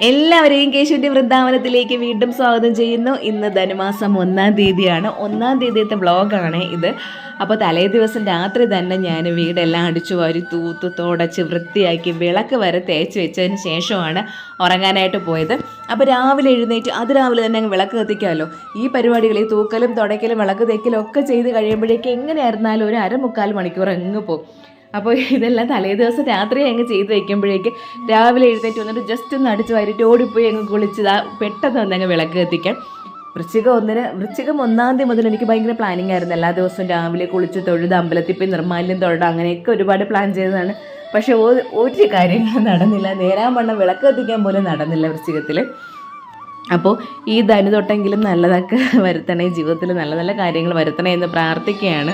എല്ലാവരെയും കേശുവിന്റെ വൃന്ദാവനത്തിലേക്ക് വീണ്ടും സ്വാഗതം ചെയ്യുന്നു. ഇന്ന് ധനുമാസം ഒന്നാം തീയതിയാണ്. ഒന്നാം തീയതിയത്തെ വ്ളോഗാണ് ഇത്. അപ്പോൾ തലേ ദിവസം രാത്രി തന്നെ ഞാൻ വീടെല്ലാം അടിച്ചു വാരി തൂത്ത് തുടച്ച് വൃത്തിയാക്കി വിളക്ക് വരെ തേച്ച് വെച്ചതിന് ശേഷമാണ് ഉറങ്ങാനായിട്ട് പോയത്. അപ്പോൾ രാവിലെ എഴുന്നേറ്റ് അത് രാവിലെ തന്നെ അങ്ങ് വിളക്ക് കത്തിക്കാമല്ലോ. ഈ പരിപാടികൾ ഈ തൂക്കലും തുടയ്ക്കലും വിളക്ക് തേക്കലും ഒക്കെ ചെയ്ത് കഴിയുമ്പോഴേക്കും എങ്ങനെയായിരുന്നാലും ഒരു അരമുക്കാൽ മണിക്കൂർ അങ്ങ് പോകും. അപ്പോൾ ഇതെല്ലാം തലേ ദിവസം രാത്രി അങ്ങ് ചെയ്ത് വെക്കുമ്പോഴേക്ക് രാവിലെ എഴുന്നേറ്റ് വന്നിട്ട് ജസ്റ്റ് ഒന്ന് അടിച്ച് വാരിയിട്ട് ഓടിപ്പോയി അങ്ങ് കുളിച്ച് പെട്ടെന്ന് വന്ന് അങ്ങ് വിളക്ക് കത്തിക്കാം വൃശ്ചികം ഒന്നിന് വൃശ്ചികം ഒന്നാം തീയതി മുതൽ എനിക്ക് ഭയങ്കര പ്ലാനിങ് ആയിരുന്നു. എല്ലാ ദിവസവും രാവിലെ കുളിച്ച് തൊഴുത് അമ്പലത്തിൽ പോയി നിർമ്മാല്യം തൊഴുത് അങ്ങനെയൊക്കെ ഒരുപാട് പ്ലാൻ ചെയ്തതാണ്. പക്ഷേ ഒരു കാര്യങ്ങളും നടന്നില്ല. നേരാൻ വണ്ണം വിളക്ക് കത്തിക്കാൻ പോലും നടന്നില്ല വൃശ്ചികത്തിൽ. അപ്പോൾ ഈ ധനു തൊട്ടെങ്കിലും നല്ലതൊക്കെ വരുത്തണേ ജീവിതത്തിൽ നല്ല നല്ല കാര്യങ്ങൾ വരുത്തണേ എന്ന് പ്രാർത്ഥിക്കുകയാണ്.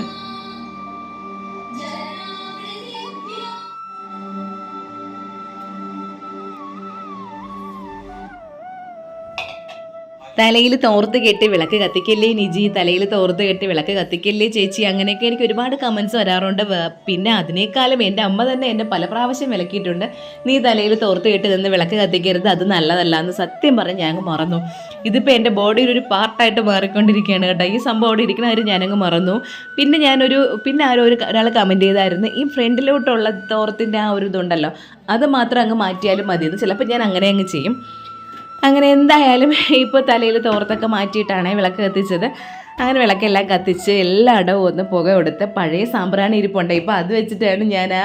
തലയിൽ തോർത്ത് കെട്ടി വിളക്ക് കത്തിക്കല്ലേ നിജി? തലയിൽ തോർത്ത് കെട്ടി വിളക്ക് കത്തിക്കല്ലേ ചേച്ചി? അങ്ങനെയൊക്കെ എനിക്ക് ഒരുപാട് കമൻസ് വരാറുണ്ട്. പിന്നെ അതിനേക്കാളും എന്റെ അമ്മ തന്നെ എന്നെ പല പ്രാവശ്യം വിലക്കിയിട്ടുണ്ട്. നീ തലയിൽ തോർത്ത് കെട്ടി നിന്ന് വിളക്ക് കത്തിക്കരുത് അത് നല്ലതല്ല എന്ന് സത്യം പറഞ്ഞ് ഞാൻ മറന്നു. ഇതിപ്പോൾ എന്റെ ബോഡിയിൽ ഒരു പാർട്ടായിട്ട് മാറിക്കൊണ്ടിരിക്കുകയാണ് കേട്ടോ. ഈ സംഭവം അവിടെ ഇരിക്കുന്ന കാര്യം ഞാനങ്ങ് മറന്നു. പിന്നെ ഞാനൊരു പിന്നെ ആരോ ഒരു ഒരാൾ കമന്റ് ചെയ്തായിരുന്നു ഈ ഫ്രണ്ടിലോട്ടുള്ള തോർത്തിന്റെ ആ ഒരു ഇതുണ്ടല്ലോ അത് മാത്രം അങ്ങ് മാറ്റിയാലും മതി ചിലപ്പോൾ ഞാൻ അങ്ങനെ അങ്ങ് ചെയ്യും. അങ്ങനെ എന്തായാലും ഇപ്പോൾ തലയിൽ തോർത്തൊക്കെ മാറ്റിയിട്ടാണ് വിളക്ക് കത്തിച്ചത്. അങ്ങനെ വിളക്കെല്ലാം കത്തിച്ച് എല്ലായിടവും ഒന്ന് പുക കൊടുത്ത് പഴയ സാമ്പ്രാണി ഇരിപ്പുണ്ട്. ഇപ്പോൾ അത് വെച്ചിട്ടാണ് ഞാൻ ആ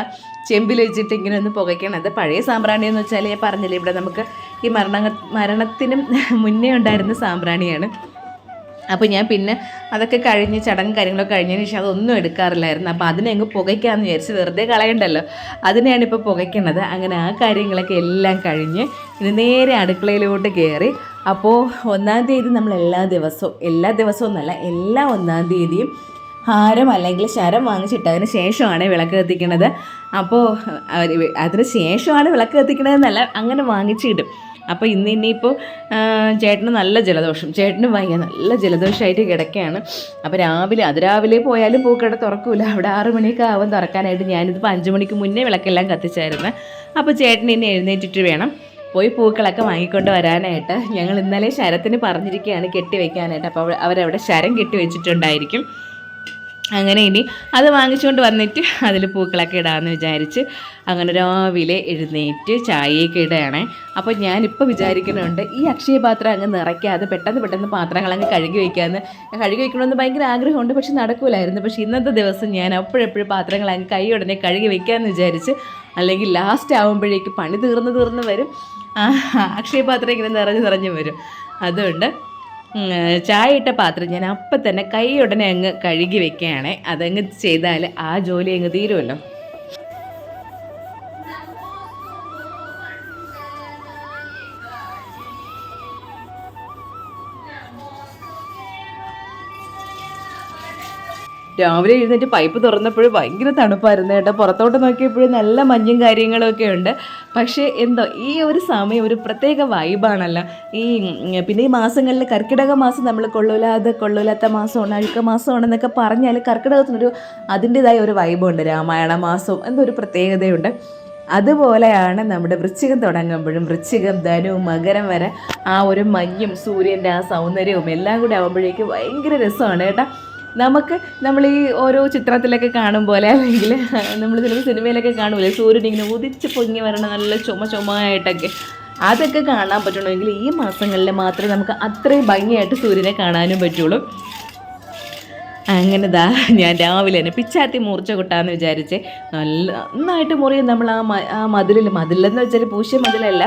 ചെമ്പിൽ വെച്ചിട്ട് ഇങ്ങനെ ഒന്ന് പുകയ്ക്കണത്. പഴയ സാമ്പ്രാണി എന്ന് വെച്ചാൽ ഞാൻ പറഞ്ഞില്ലേ ഇവിടെ നമുക്ക് ഈ മരണ മരണത്തിനും മുന്നേ ഉണ്ടായിരുന്ന സാമ്പ്രാണിയാണ്. അപ്പോൾ ഞാൻ പിന്നെ അതൊക്കെ കഴിഞ്ഞ് ചടങ്ങ് കാര്യങ്ങളൊക്കെ കഴിഞ്ഞതിന് ശേഷം അതൊന്നും എടുക്കാറില്ലായിരുന്നു. അപ്പോൾ അതിനെ അങ്ങ് പുകയ്ക്കാമെന്ന് വിചാരിച്ച് വെറുതെ കളയണ്ടല്ലോ. അതിനെയാണ് ഇപ്പോൾ പുകയ്ക്കണത്. അങ്ങനെ ആ കാര്യങ്ങളൊക്കെ എല്ലാം കഴിഞ്ഞ് ഇനി നേരെ അടുക്കളയിലോട്ട് കയറി അപ്പോൾ ഒന്നാം തീയതി നമ്മൾ എല്ലാ ദിവസവും എല്ലാ ദിവസവും എന്നല്ല എല്ലാ ഒന്നാം തീയതിയും ഹാരം അല്ലെങ്കിൽ ശരം വാങ്ങിച്ചിട്ടതിന് ശേഷമാണ് വിളക്ക് കത്തിക്കുന്നത്. അപ്പോൾ അതിന് ശേഷമാണ് വിളക്ക് കത്തിക്കണതെന്നല്ല അങ്ങനെ വാങ്ങിച്ചിടും. അപ്പോൾ ഇന്ന് ഇനിയിപ്പോൾ ചേട്ടന് നല്ല ജലദോഷം. ചേട്ടന് ഭയങ്കര നല്ല ജലദോഷമായിട്ട് കിടക്കുകയാണ് അപ്പോൾ രാവിലെ അതിരാവിലെ പോയാലും പൂക്കട തുറക്കൂല. അവിടെ ആറ് മണിയൊക്കെ ആവും തുറക്കാനായിട്ട്. ഞാനിതിപ്പോൾ അഞ്ച് മണിക്ക് മുന്നേ വിളക്കെല്ലാം കത്തിച്ചായിരുന്നു. അപ്പോൾ ചേട്ടൻ ഇനി എഴുന്നേറ്റിട്ട് വേണം. പോയി പൂക്കളൊക്കെ വാങ്ങിക്കൊണ്ട് വരാനായിട്ട്. ഞങ്ങൾ ഇന്നലെ ശരത്തിന് പറഞ്ഞിരിക്കുകയാണ് കെട്ടി വെക്കാനായിട്ട് അപ്പോൾ അവ- അവരവിടെ ശരം കെട്ടി വെച്ചിട്ടുണ്ടായിരിക്കും അങ്ങനെ ഇനി അത് വാങ്ങിച്ചുകൊണ്ട് വന്നിട്ട് അതിൽ പൂക്കളൊക്കെ ഇടാമെന്ന് വിചാരിച്ച് അങ്ങനെ രാവിലെ എഴുന്നേറ്റ് ചായയൊക്കെ ഇടുകയാണേ. അപ്പോൾ ഞാനിപ്പോൾ വിചാരിക്കുന്നുണ്ട് ഈ അക്ഷയപാത്രം അങ്ങ് നിറയ്ക്കാതെ പെട്ടെന്ന് പെട്ടെന്ന് പാത്രങ്ങൾ അങ്ങ് കഴുകി വയ്ക്കാമെന്ന് കഴുകി വയ്ക്കണമെന്ന് ഭയങ്കര ആഗ്രഹമുണ്ട് പക്ഷെ നടക്കൂലായിരുന്നു. പക്ഷേ ഇന്നത്തെ ദിവസം ഞാൻ അപ്പോഴെപ്പോഴും പാത്രങ്ങൾ അങ്ങ് കൈ ഉടനെ കഴുകി വയ്ക്കാമെന്ന് വിചാരിച്ച് അല്ലെങ്കിൽ ലാസ്റ്റ് ആകുമ്പോഴേക്ക് പണി തീർന്ന് തീർന്ന് വരും. അക്ഷയ അക്ഷയപാത്രം ഇങ്ങനെ നിറഞ്ഞ് നിറഞ്ഞ് വരും. അതുകൊണ്ട് ചായ ഇട്ട പാത്രം ഞാൻ അപ്പം തന്നെ കൈ ഉടനെ അങ്ങ് കഴുകി വെക്കുകയാണേ. അതങ്ങ് ചെയ്താൽ ആ ജോലി അങ്ങ് തീരുമല്ലോ രാവിലെ എഴുന്നേറ്റ് പൈപ്പ് തുറന്നപ്പോഴും ഭയങ്കര തണുപ്പായിരുന്നു കേട്ടോ. പുറത്തോട്ട് നോക്കിയപ്പോഴും നല്ല മഞ്ഞും കാര്യങ്ങളൊക്കെ ഉണ്ട്. പക്ഷേ എന്തോ ഈ ഒരു സമയം ഒരു പ്രത്യേക വൈബാണല്ലോ ഈ പിന്നെ ഈ മാസങ്ങളിൽ കർക്കിടക മാസം നമ്മൾ കൊള്ളൂലാതെ കൊള്ളൂലാത്ത മാസമാണ് അഴുക്ക മാസമാണെന്നൊക്കെ പറഞ്ഞാൽ കർക്കിടകത്തിനൊരു അതിന്റെതായ ഒരു വൈബുണ്ട് രാമായണ മാസവും എന്തൊരു പ്രത്യേകതയുണ്ട്. അതുപോലെയാണ് നമ്മുടെ വൃശ്ചികം തുടങ്ങുമ്പോഴും വൃശ്ചികം ധനു മകരം വരെ ആ ഒരു മഞ്ഞും സൂര്യന്റെ ആ സൗന്ദര്യവും എല്ലാം കൂടി ആകുമ്പോഴേക്കും ഭയങ്കര രസമാണ് കേട്ടോ. നമുക്ക് നമ്മൾ ഈ ഓരോ ചിത്രത്തിലൊക്കെ കാണും പോലെ അല്ലെങ്കിൽ നമ്മൾ ചിലപ്പോൾ സിനിമയിലൊക്കെ കാണുമല്ലേ സൂര്യൻ ഇങ്ങനെ ഉദിച്ച് പൊങ്ങി വരണ നല്ല ചുമ ചുമയായിട്ടൊക്കെ. അതൊക്കെ കാണാൻ പറ്റണമെങ്കിൽ ഈ മാസങ്ങളിൽ മാത്രമേ നമുക്ക് അത്രയും ഭംഗിയായിട്ട് സൂര്യനെ കാണാനും പറ്റുള്ളൂ. അങ്ങനെ ദാ ഞാൻ രാവിലെ തന്നെ പിച്ചാത്തി മൂർച്ച കൊട്ടാന്ന് വിചാരിച്ച് നല്ല നന്നായിട്ട് മുറിയും നമ്മൾ ആ ആ മതിലിൽ മതിലെന്ന് വെച്ചാൽ പൂശ്യ മതിലല്ല.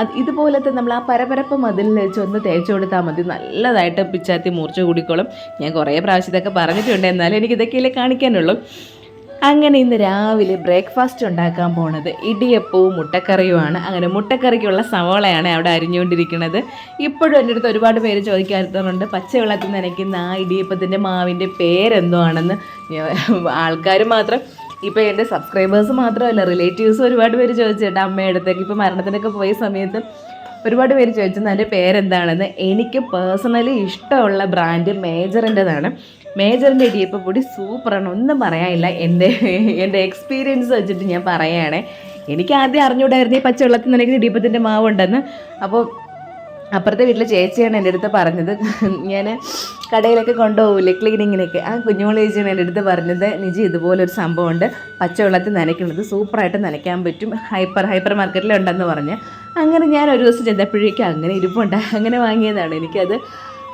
അത് ഇതുപോലത്തെ നമ്മൾ ആ പരപരപ്പ് മതിലിൽ വെച്ച് ഒന്ന് തേച്ച് കൊടുത്താൽ മതി. നല്ലതായിട്ട് പിച്ചാത്തി മൂർച്ച കൂടിക്കോളും. ഞാൻ കുറേ പ്രാവശ്യം ഇതൊക്കെ പറഞ്ഞിട്ടുണ്ട്. എന്നാലും എനിക്ക് ഇതൊക്കെയല്ലേ കാണിക്കാനുള്ളൂ. അങ്ങനെ ഇന്ന് രാവിലെ ബ്രേക്ക്ഫാസ്റ്റ് ഉണ്ടാക്കാൻ പോണത് ഇടിയപ്പവും മുട്ടക്കറിയുമാണ്. അങ്ങനെ മുട്ടക്കറിക്കുള്ള സവോളയാണ് അവിടെ അരിഞ്ഞുകൊണ്ടിരിക്കുന്നത്. ഇപ്പോഴും എന്റെ അടുത്ത് ഒരുപാട് പേര് ചോദിക്കാറുണ്ട് പച്ചവെള്ളത്തിൽ നനയ്ക്കുന്ന ആ ഇടിയപ്പത്തിന്റെ മാവിന്റെ പേരെന്തോ ആണെന്ന് ആൾക്കാർ മാത്രം ഇപ്പോൾ എന്റെ സബ്സ്ക്രൈബേഴ്സ് മാത്രമല്ല റിലേറ്റീവ്സ് ഒരുപാട് പേര് ചോദിച്ചിട്ട് അമ്മയുടെ അടുത്തേക്ക് ഇപ്പോൾ മരണത്തിനൊക്കെ പോയ സമയത്ത് ഒരുപാട് പേര് ചോദിച്ചത് അതിന്റെ പേരെന്താണെന്ന്? എനിക്ക് പേഴ്സണലി ഇഷ്ടമുള്ള ബ്രാൻഡ് മേജറിന്റെതാണ് മേജറിന്റെ ഇടിയപ്പപ്പൊടി സൂപ്പറാണ്. ഒന്നും പറയാനില്ല. എന്റെ എന്റെ എക്സ്പീരിയൻസ് വെച്ചിട്ട് ഞാൻ പറയുകയാണേ. എനിക്ക് ആദ്യം അറിഞ്ഞുകൂടായിരുന്നു ഈ പച്ചവെള്ളത്തിൽ നനയ്ക്കുന്ന ഇടിയപ്പത്തിന്റെ മാവുണ്ടെന്ന് അപ്പോൾ അപ്പുറത്തെ വീട്ടിലെ ചേച്ചിയാണ് എന്റെ അടുത്ത് പറഞ്ഞത്. ഞാൻ കടയിലൊക്കെ കൊണ്ടുപോകില്ലേ ക്ലീനിങ്ങിനൊക്കെ ആ കുഞ്ഞുമോൾ ചേച്ചിയാണ് എന്റെ അടുത്ത് പറഞ്ഞത്. നിജി ഇതുപോലൊരു സംഭവമുണ്ട്. പച്ചവെള്ളത്തിൽ നനയ്ക്കുന്നത് സൂപ്പറായിട്ട് നനയ്ക്കാൻ പറ്റും. ഹൈപ്പർ ഹൈപ്പർ മാർക്കറ്റിലുണ്ടെന്ന് പറഞ്ഞ്. അങ്ങനെ ഞാൻ ഒരു ദിവസം ചെന്നപ്പോഴേക്കും അങ്ങനെ ഇരിപ്പുണ്ട്. അങ്ങനെ വാങ്ങിയതാണ് എനിക്കത്.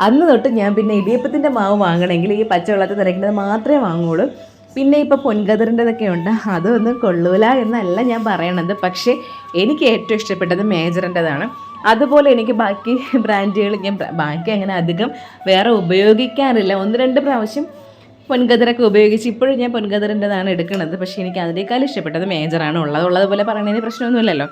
അന്ന് തൊട്ട് ഞാൻ പിന്നെ ഇടിയപ്പത്തിന്റെ മാവ് വാങ്ങണമെങ്കിൽ ഈ പച്ചവെള്ളത്തിൽ നിറയ്ക്കുന്നത് മാത്രമേ വാങ്ങുള്ളൂ. പിന്നെ ഇപ്പോൾ പൊൻകതിറിന്റെതൊക്കെ ഉണ്ട്. അതൊന്നും കൊള്ളൂല എന്നല്ല ഞാൻ പറയണത്. പക്ഷേ എനിക്ക് ഏറ്റവും ഇഷ്ടപ്പെട്ടത് മേജറിന്റെതാണ്. അതുപോലെ എനിക്ക് ബാക്കി ബ്രാൻഡുകൾ ഞാൻ ബാക്കി അങ്ങനെ അധികം വേറെ ഉപയോഗിക്കാറില്ല. ഒന്ന് രണ്ട് പ്രാവശ്യം പൊൻകതിരൊക്കെ ഉപയോഗിച്ച് ഇപ്പോഴും ഞാൻ പൊൻകതിറിന്റെതാണ് എടുക്കുന്നത്. പക്ഷേ എനിക്ക് അതിനേക്കാൾ ഇഷ്ടപ്പെട്ടത് മേജറാണ്. ഉള്ളത് ഉള്ളതുപോലെ പറയുന്നതിന് പ്രശ്നമൊന്നുമില്ലല്ലോ.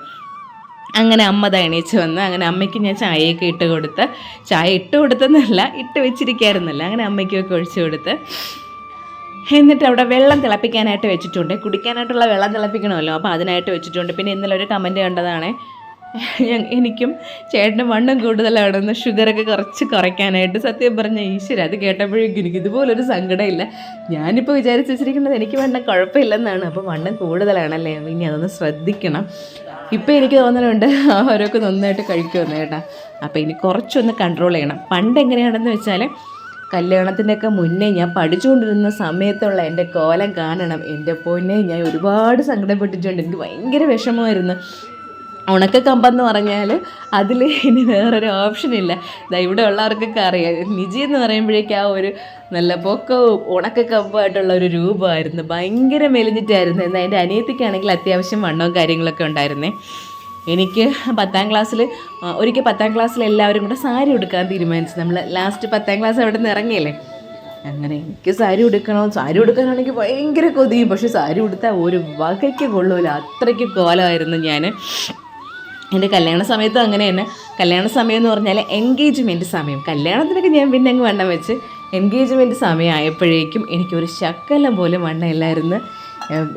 അങ്ങനെ അമ്മ തയണീച്ച് വന്ന് അങ്ങനെ അമ്മയ്ക്ക് ഞാൻ ചായയൊക്കെ ഇട്ട് കൊടുത്ത് ചായ ഇട്ട് കൊടുത്തെന്നല്ല ഇട്ട് വെച്ചിരിക്കായിരുന്നല്ല. അങ്ങനെ അമ്മയ്ക്കൊക്കെ ഒഴിച്ചു കൊടുത്ത്. എന്നിട്ട് അവിടെ വെള്ളം തിളപ്പിക്കാനായിട്ട് വെച്ചിട്ടുണ്ട്. കുടിക്കാനായിട്ടുള്ള വെള്ളം തിളപ്പിക്കണമല്ലോ. അപ്പോൾ അതിനായിട്ട് വെച്ചിട്ടുണ്ട്. പിന്നെ ഇന്നലെ ഒരു കമന്റ് കണ്ടതാണ്. എനിക്കും ചേട്ടനും വണ്ണം കൂടുതലാണെന്ന് ഷുഗറൊക്കെ കുറച്ച് കുറയ്ക്കാനായിട്ട് സത്യം പറഞ്ഞ ഈശ്വര അത് കേട്ടപ്പോഴേക്കും എനിക്ക് ഇതുപോലൊരു സങ്കടമില്ല. ഞാനിപ്പോൾ വിചാരിച്ചു വെച്ചിരിക്കുന്നത് എനിക്ക് വണ്ണം കുഴപ്പമില്ലെന്നാണ്. അപ്പോൾ വണ്ണം കൂടുതലാണല്ലേ? ഇനി അതൊന്ന് ശ്രദ്ധിക്കണം. ഇപ്പം എനിക്ക് തോന്നലുണ്ട് അവരൊക്കെ നന്നായിട്ട് കഴിക്കുമെന്ന് കേട്ടാ. അപ്പോൾ ഇനി കുറച്ചൊന്ന് കൺട്രോൾ ചെയ്യണം. പണ്ട് എങ്ങനെയാണെന്ന് വെച്ചാൽ കല്യാണത്തിന്റെയൊക്കെ മുന്നേ ഞാൻ പഠിച്ചുകൊണ്ടിരുന്ന സമയത്തുള്ള എന്റെ കോലം കാണണം. എന്റെ പൊന്നെ ഞാൻ ഒരുപാട് സങ്കടപ്പെട്ടിട്ടുണ്ട് എനിക്ക് ഭയങ്കര വിഷമമായിരുന്നു. ഉണക്ക കമ്പെന്ന് പറഞ്ഞാൽ അതിൽ ഇനി വേറൊരു ഓപ്ഷൻ ഇല്ല. ദാ ഇവിടെ ഉള്ളവർക്കൊക്കെ അറിയാം. നിജി എന്ന് പറയുമ്പോഴേക്കും ആ ഒരു നല്ല പൊക്കവും ഉണക്ക കമ്പായിട്ടുള്ള ഒരു രൂപമായിരുന്നു. ഭയങ്കര മെലിഞ്ഞിട്ടായിരുന്നു. എന്നാൽ എന്റെ അനിയത്തിക്കാണെങ്കിൽ അത്യാവശ്യം വണ്ണവും കാര്യങ്ങളൊക്കെ ഉണ്ടായിരുന്നേ. എനിക്ക് പത്താം ക്ലാസ്സിൽ ഒരിക്കൽ പത്താം ക്ലാസ്സിൽ എല്ലാവരും കൂടെ സാരി ഉടുക്കാൻ തീരുമാനിച്ചു. നമ്മൾ ലാസ്റ്റ് പത്താം ക്ലാസ് അവിടെ നിന്ന് ഇറങ്ങിയല്ലേ? അങ്ങനെ എനിക്ക് സാരി ഉടുക്കണോ സാരി ഉടുക്കാനാണെങ്കിൽ ഭയങ്കര കൊതിയും. പക്ഷെ സാരി ഉടുത്താൽ ഒരു വകയ്ക്ക് കൊള്ളൂല. അത്രയ്ക്ക് കോലമായിരുന്നു ഞാൻ എന്റെ കല്യാണ സമയത്തും അങ്ങനെ തന്നെ. കല്യാണ സമയം എന്ന് പറഞ്ഞാൽ എൻഗേജ്മെന്റ് സമയം. കല്യാണത്തിനൊക്കെ ഞാൻ പിന്നെ അങ്ങ് വണ്ണം വെച്ച് എൻഗേജ്മെന്റ് സമയമായപ്പോഴേക്കും എനിക്കൊരു ശക്കലം പോലും വണ്ണമില്ലായിരുന്നു.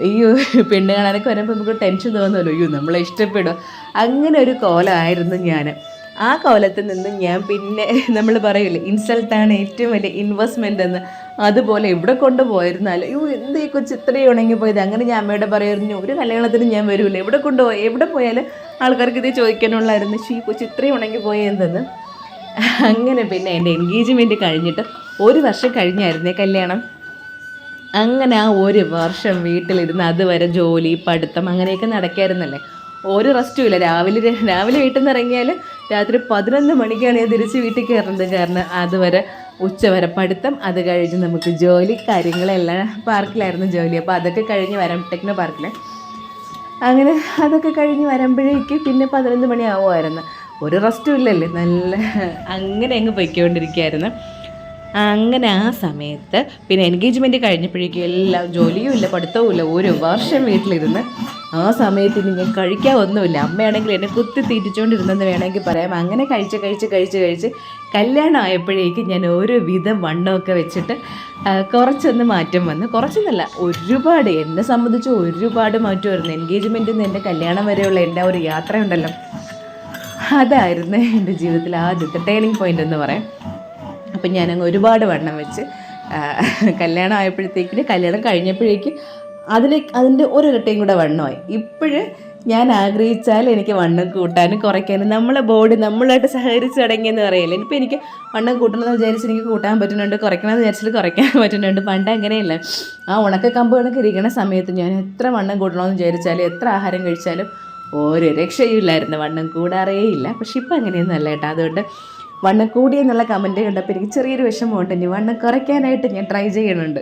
ഈ പെണ്ണ് കാണാനൊക്കെ വരുമ്പോൾ നമുക്ക് ടെൻഷൻ തോന്നുമല്ലോ. അയ്യോ നമ്മളെ ഇഷ്ടപ്പെടും. അങ്ങനെ ഒരു കോലമായിരുന്നു ഞാൻ ആ കോലത്തിൽ നിന്ന് ഞാൻ പിന്നെ നമ്മൾ പറയില്ലേ ഇൻസൾട്ടാണ് ഏറ്റവും വലിയ ഇൻവെസ്റ്റ്മെന്റ് എന്ന്. അതുപോലെ എവിടെ കൊണ്ടുപോയിരുന്നാലും അയ്യോ എന്ത് ഈ കൊച്ചു ഇത്രയും ഉണങ്ങി പോയത്? അങ്ങനെ ഞാൻ അമ്മയോട് പറയുമായിരുന്നു ഒരു കല്യാണത്തിന് ഞാൻ വരൂല. എവിടെ കൊണ്ടുപോയി എവിടെ പോയാലും ആൾക്കാർക്ക് ഇത് ചോദിക്കാനുള്ളായിരുന്നു. പക്ഷേ ഈ കൊച്ചു ഇത്രയും ഉണങ്ങി പോയെന്തെന്ന് അങ്ങനെ പിന്നെ എന്റെ എൻഗേജ്മെന്റ് കഴിഞ്ഞിട്ട് ഒരു വർഷം കഴിഞ്ഞായിരുന്നേ കല്യാണം. അങ്ങനെ ആ ഒരു വർഷം വീട്ടിലിരുന്ന് അതുവരെ ജോലി പഠിത്തം അങ്ങനെയൊക്കെ നടക്കായിരുന്നല്ലേ. ഒരു റെസ്റ്റും ഇല്ല. രാവിലെ രാവിലെ വീട്ടിൽ നിന്ന് ഇറങ്ങിയാൽ രാത്രി പതിനൊന്ന് മണിക്കാണ് ഞാൻ തിരിച്ച് വീട്ടിൽ കയറുന്നത് കാരണം അതുവരെ ഉച്ചവരെ പഠിത്തം അത് കഴിഞ്ഞ് നമുക്ക് ജോലി കാര്യങ്ങളെല്ലാം പാർക്കിലായിരുന്നു ജോലി. അപ്പോൾ അതൊക്കെ കഴിഞ്ഞ് വരാം ടെക്നോ പാർക്കിൽ അങ്ങനെ അതൊക്കെ കഴിഞ്ഞ് വരുമ്പോഴേക്ക് പിന്നെ പതിനൊന്ന് മണിയാവുമായിരുന്നു ഒരു റെസ്റ്റും ഇല്ലല്ലേ. നല്ല അങ്ങനെ അങ്ങ് പൊയ്ക്കൊണ്ടിരിക്കുകയായിരുന്നു അങ്ങനെ ആ സമയത്ത് പിന്നെ എൻഗേജ്മെന്റ് കഴിഞ്ഞപ്പോഴേക്കും എല്ലാം ജോലിയും ഇല്ല പഠിത്തവും ഇല്ല ഒരു വർഷം വീട്ടിലിരുന്ന്. ആ സമയത്ത് ഇനി ഞാൻ കഴിക്കാൻ ഒന്നുമില്ല അമ്മയാണെങ്കിൽ എന്നെ കുത്തി തീറ്റിച്ചുകൊണ്ടിരുന്നെന്ന് വേണമെങ്കിൽ പറയാം. അങ്ങനെ കഴിച്ച് കഴിച്ച് കഴിച്ച് കഴിച്ച് കല്യാണം ആയപ്പോഴേക്കും ഞാൻ ഓരോ വിധം വണ്ണമൊക്കെ വെച്ചിട്ട് കുറച്ചൊന്ന് മാറ്റം വന്നു. കുറച്ചൊന്നല്ല ഒരുപാട് എന്നെ സംബന്ധിച്ച് ഒരുപാട് മാറ്റം വരുന്നു. എൻഗേജ്മെന്റിൽ നിന്ന് എന്റെ കല്യാണം വരെയുള്ള എന്റെ ഒരു യാത്രയുണ്ടല്ലോ. അതായിരുന്നു എന്റെ ജീവിതത്തിൽ ആദ്യത്തെ ടേണിംഗ് പോയിന്റ് എന്ന് പറയാം. അപ്പം ഞാനങ്ങ് ഒരുപാട് വണ്ണം വെച്ച് കല്യാണം ആയപ്പോഴത്തേക്കിന് കല്യാണം കഴിഞ്ഞപ്പോഴേക്ക് അതിലേക്ക് അതിന്റെ ഒരിരട്ടയും കൂടെ വണ്ണമായി. ഇപ്പോഴ് ഞാൻ ആഗ്രഹിച്ചാൽ എനിക്ക് വണ്ണം കൂട്ടാനും കുറയ്ക്കാനും നമ്മളെ ബോഡി നമ്മളായിട്ട് സഹകരിച്ച് തുടങ്ങിയെന്ന് പറയില്ല? ഇനിയിപ്പോൾ എനിക്ക് വണ്ണം കൂട്ടണമെന്ന് വിചാരിച്ച് എനിക്ക് കൂട്ടാൻ പറ്റുന്നുണ്ട് കുറയ്ക്കണമെന്ന് വിചാരിച്ചാൽ കുറയ്ക്കാൻ പറ്റുന്നുണ്ട്. പണ്ട് അങ്ങനെയല്ല. ആ ഉണക്ക കമ്പ് കണക്ക് ഇരിക്കുന്ന സമയത്ത് ഞാൻ എത്ര വണ്ണം കൂട്ടണമെന്ന് വിചാരിച്ചാലും എത്ര ആഹാരം കഴിച്ചാലും ഒരു രക്ഷയുമില്ലായിരുന്നു. വണ്ണം കൂടാറേ ഇല്ല പക്ഷെ ഇപ്പം അങ്ങനെയൊന്നും അല്ല കേട്ടോ. അതുകൊണ്ട് വണ്ണം കൂടിയെന്നുള്ള കമന്റ് കണ്ടപ്പോൾ എനിക്ക് ചെറിയൊരു വിഷമമുണ്ട്. ഇനി വണ്ണം കുറയ്ക്കാനായിട്ട് ഞാൻ ട്രൈ ചെയ്യണുണ്ട്.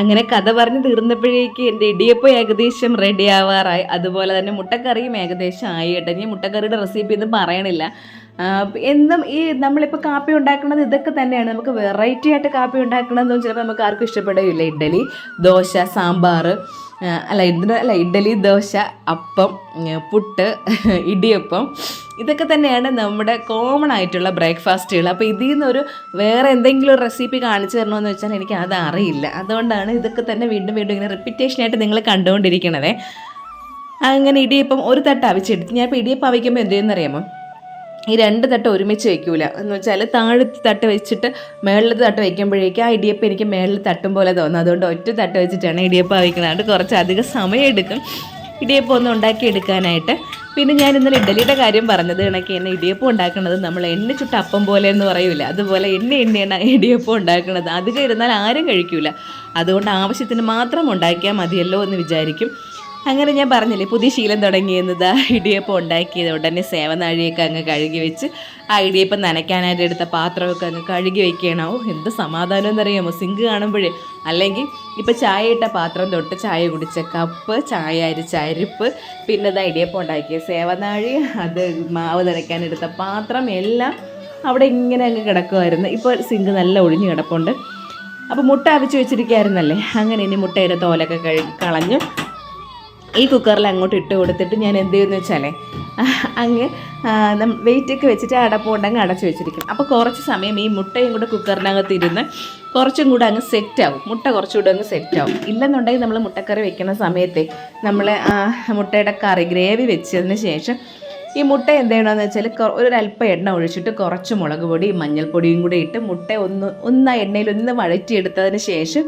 അങ്ങനെ കഥ പറഞ്ഞ് തീർന്നപ്പോഴേക്ക് എന്റെ ഇടിയപ്പം ഏകദേശം റെഡി ആവാറായി. അതുപോലെ തന്നെ മുട്ടക്കറിയും ഏകദേശം ആയി കേട്ടോ. ഇനി മുട്ടക്കറിയുടെ റെസിപ്പി ഒന്നും പറയണില്ല. എന്നും ഈ നമ്മളിപ്പോൾ കാപ്പി ഉണ്ടാക്കുന്നത് ഇതൊക്കെ തന്നെയാണ്. നമുക്ക് വെറൈറ്റി ആയിട്ട് കാപ്പി ഉണ്ടാക്കണമെന്ന് ചിലപ്പോൾ നമുക്ക് ആർക്കും ഇഷ്ടപ്പെടുകയില്ല. ഇഡ്ഡലി ദോശ സാമ്പാർ അല്ല ഇതിന് അല്ല ഇഡ്ഡലി ദോശ അപ്പം പുട്ട് ഇടിയപ്പം ഇതൊക്കെ തന്നെയാണ് നമ്മുടെ കോമൺ ആയിട്ടുള്ള ബ്രേക്ക്ഫാസ്റ്റുകൾ അപ്പോൾ ഇതിൽ നിന്നൊരു വേറെ എന്തെങ്കിലും റെസിപ്പി കാണിച്ചു തരണമെന്ന് വെച്ചാൽ എനിക്ക് അത് അറിയില്ല. അതുകൊണ്ടാണ് ഇതൊക്കെ തന്നെ വീണ്ടും വീണ്ടും ഇങ്ങനെ റിപ്പീറ്റേഷനായിട്ട് നിങ്ങൾ കണ്ടുകൊണ്ടിരിക്കണതേ. അങ്ങനെ ഇടിയപ്പം ഒരു തട്ട് അവിച്ചെടുത്ത്. ഞാൻ ഇപ്പോൾ ഇടിയപ്പം അവിക്കുമ്പോൾ എന്ത് ചെയ്യുന്നറിയാമോ ഈ രണ്ട് തട്ട് ഒരുമിച്ച് വെക്കൂല. എന്ന് വെച്ചാൽ താഴത്തെ തട്ട് വെച്ചിട്ട് മേളിലത്തെ തട്ട് വെക്കുമ്പോഴേക്കും ആ ഇടിയപ്പം എനിക്ക് മേളിൽ തട്ടും പോലെ തോന്നും. അതുകൊണ്ട് ഒറ്റ തട്ട് വെച്ചിട്ടാണ് ഇടിയപ്പം അവിക്കുന്നത് അതുകൊണ്ട് കുറച്ച് അധികം സമയം എടുക്കും. ഇടിയപ്പം ഒന്ന് ഉണ്ടാക്കി എടുക്കാനായിട്ട് പിന്നെ ഞാൻ ഇന്നലെ ഇഡ്ഡലിയുടെ കാര്യം പറഞ്ഞത് കണക്ക് എന്നെ ഇടിയപ്പം ഉണ്ടാക്കുന്നത് നമ്മൾ എണ്ണ ചുട്ട അപ്പം പോലെ എന്ന് പറയൂല. അതുപോലെ എണ്ണ എണ്ണയാണ് ഇടിയപ്പം ഉണ്ടാക്കുന്നത് അധികം ഇരുന്നാൽ ആരും കഴിക്കൂല. അതുകൊണ്ട് ആവശ്യത്തിന് മാത്രം ഉണ്ടാക്കിയാൽ മതിയല്ലോ എന്ന് വിചാരിക്കും. അങ്ങനെ ഞാൻ പറഞ്ഞില്ലേ പുതിയ ശീലം തുടങ്ങിയെന്നത് ആ ഇടിയപ്പം ഉണ്ടാക്കിയത്. ഉടനെ സേവനാഴിയൊക്കെ അങ്ങ് കഴുകി വെച്ച് ആ ഇടിയപ്പം നനയ്ക്കാനായിട്ട് എടുത്ത പാത്രമൊക്കെ അങ്ങ് കഴുകി വെക്കണോ എന്ത് സമാധാനം എന്നറിയാമോ? സിങ്ക് കാണുമ്പോഴേ. അല്ലെങ്കിൽ ഇപ്പം ചായ ഇട്ട പാത്രം തൊട്ട് ചായ കുടിച്ച കപ്പ് ചായ അരിച്ച അരിപ്പ് പിന്നെ ഇതാ ഇടിയപ്പം ഉണ്ടാക്കിയ സേവനാഴി അത് മാവ് നനയ്ക്കാനെടുത്ത പാത്രം എല്ലാം അവിടെ ഇങ്ങനെ അങ്ങ് കിടക്കുമായിരുന്നു. ഇപ്പോൾ സിങ്ക് നല്ല ഒഴിഞ്ഞ് കിടപ്പുണ്ട്. അപ്പോൾ മുട്ട അവിച്ച് വെച്ചിരിക്കുകയായിരുന്നല്ലേ? അങ്ങനെ ഇനി മുട്ടയുടെ തോലൊക്കെ കഴുകി കളഞ്ഞു ഈ കുക്കറിൽ അങ്ങോട്ട് ഇട്ട് കൊടുത്തിട്ട് ഞാൻ എന്ത് ചെയ്യുമെന്ന് വെച്ചാലേ അങ്ങ് വെയിറ്റൊക്കെ വെച്ചിട്ട് അടപ്പ് കൊണ്ടങ്ങ് അടച്ചു വെച്ചിരിക്കും അപ്പോൾ കുറച്ച് സമയം ഈ മുട്ടയും കൂടെ കുക്കറിനകത്ത് ഇരുന്ന് കുറച്ചും കൂടെ അങ്ങ് സെറ്റ് ആവും. മുട്ട കുറച്ചുകൂടെ അങ്ങ് സെറ്റ് ആവും. ഇല്ലെന്നുണ്ടെങ്കിൽ നമ്മൾ മുട്ടക്കറി വെക്കുന്ന സമയത്തെ നമ്മൾ മുട്ടയുടെ കറി ഗ്രേവി വെച്ചതിന് ശേഷം ഈ മുട്ട എന്ത് ചെയ്യണമെന്ന് വെച്ചാൽ ഒരല്പം എണ്ണ ഒഴിച്ചിട്ട് കുറച്ച് മുളക് പൊടിയും മഞ്ഞൾപ്പൊടിയും കൂടി ഇട്ട് മുട്ട ഒന്ന് ഒന്ന് എണ്ണയിൽ ഒന്ന് വഴറ്റിയെടുത്തതിന് ശേഷം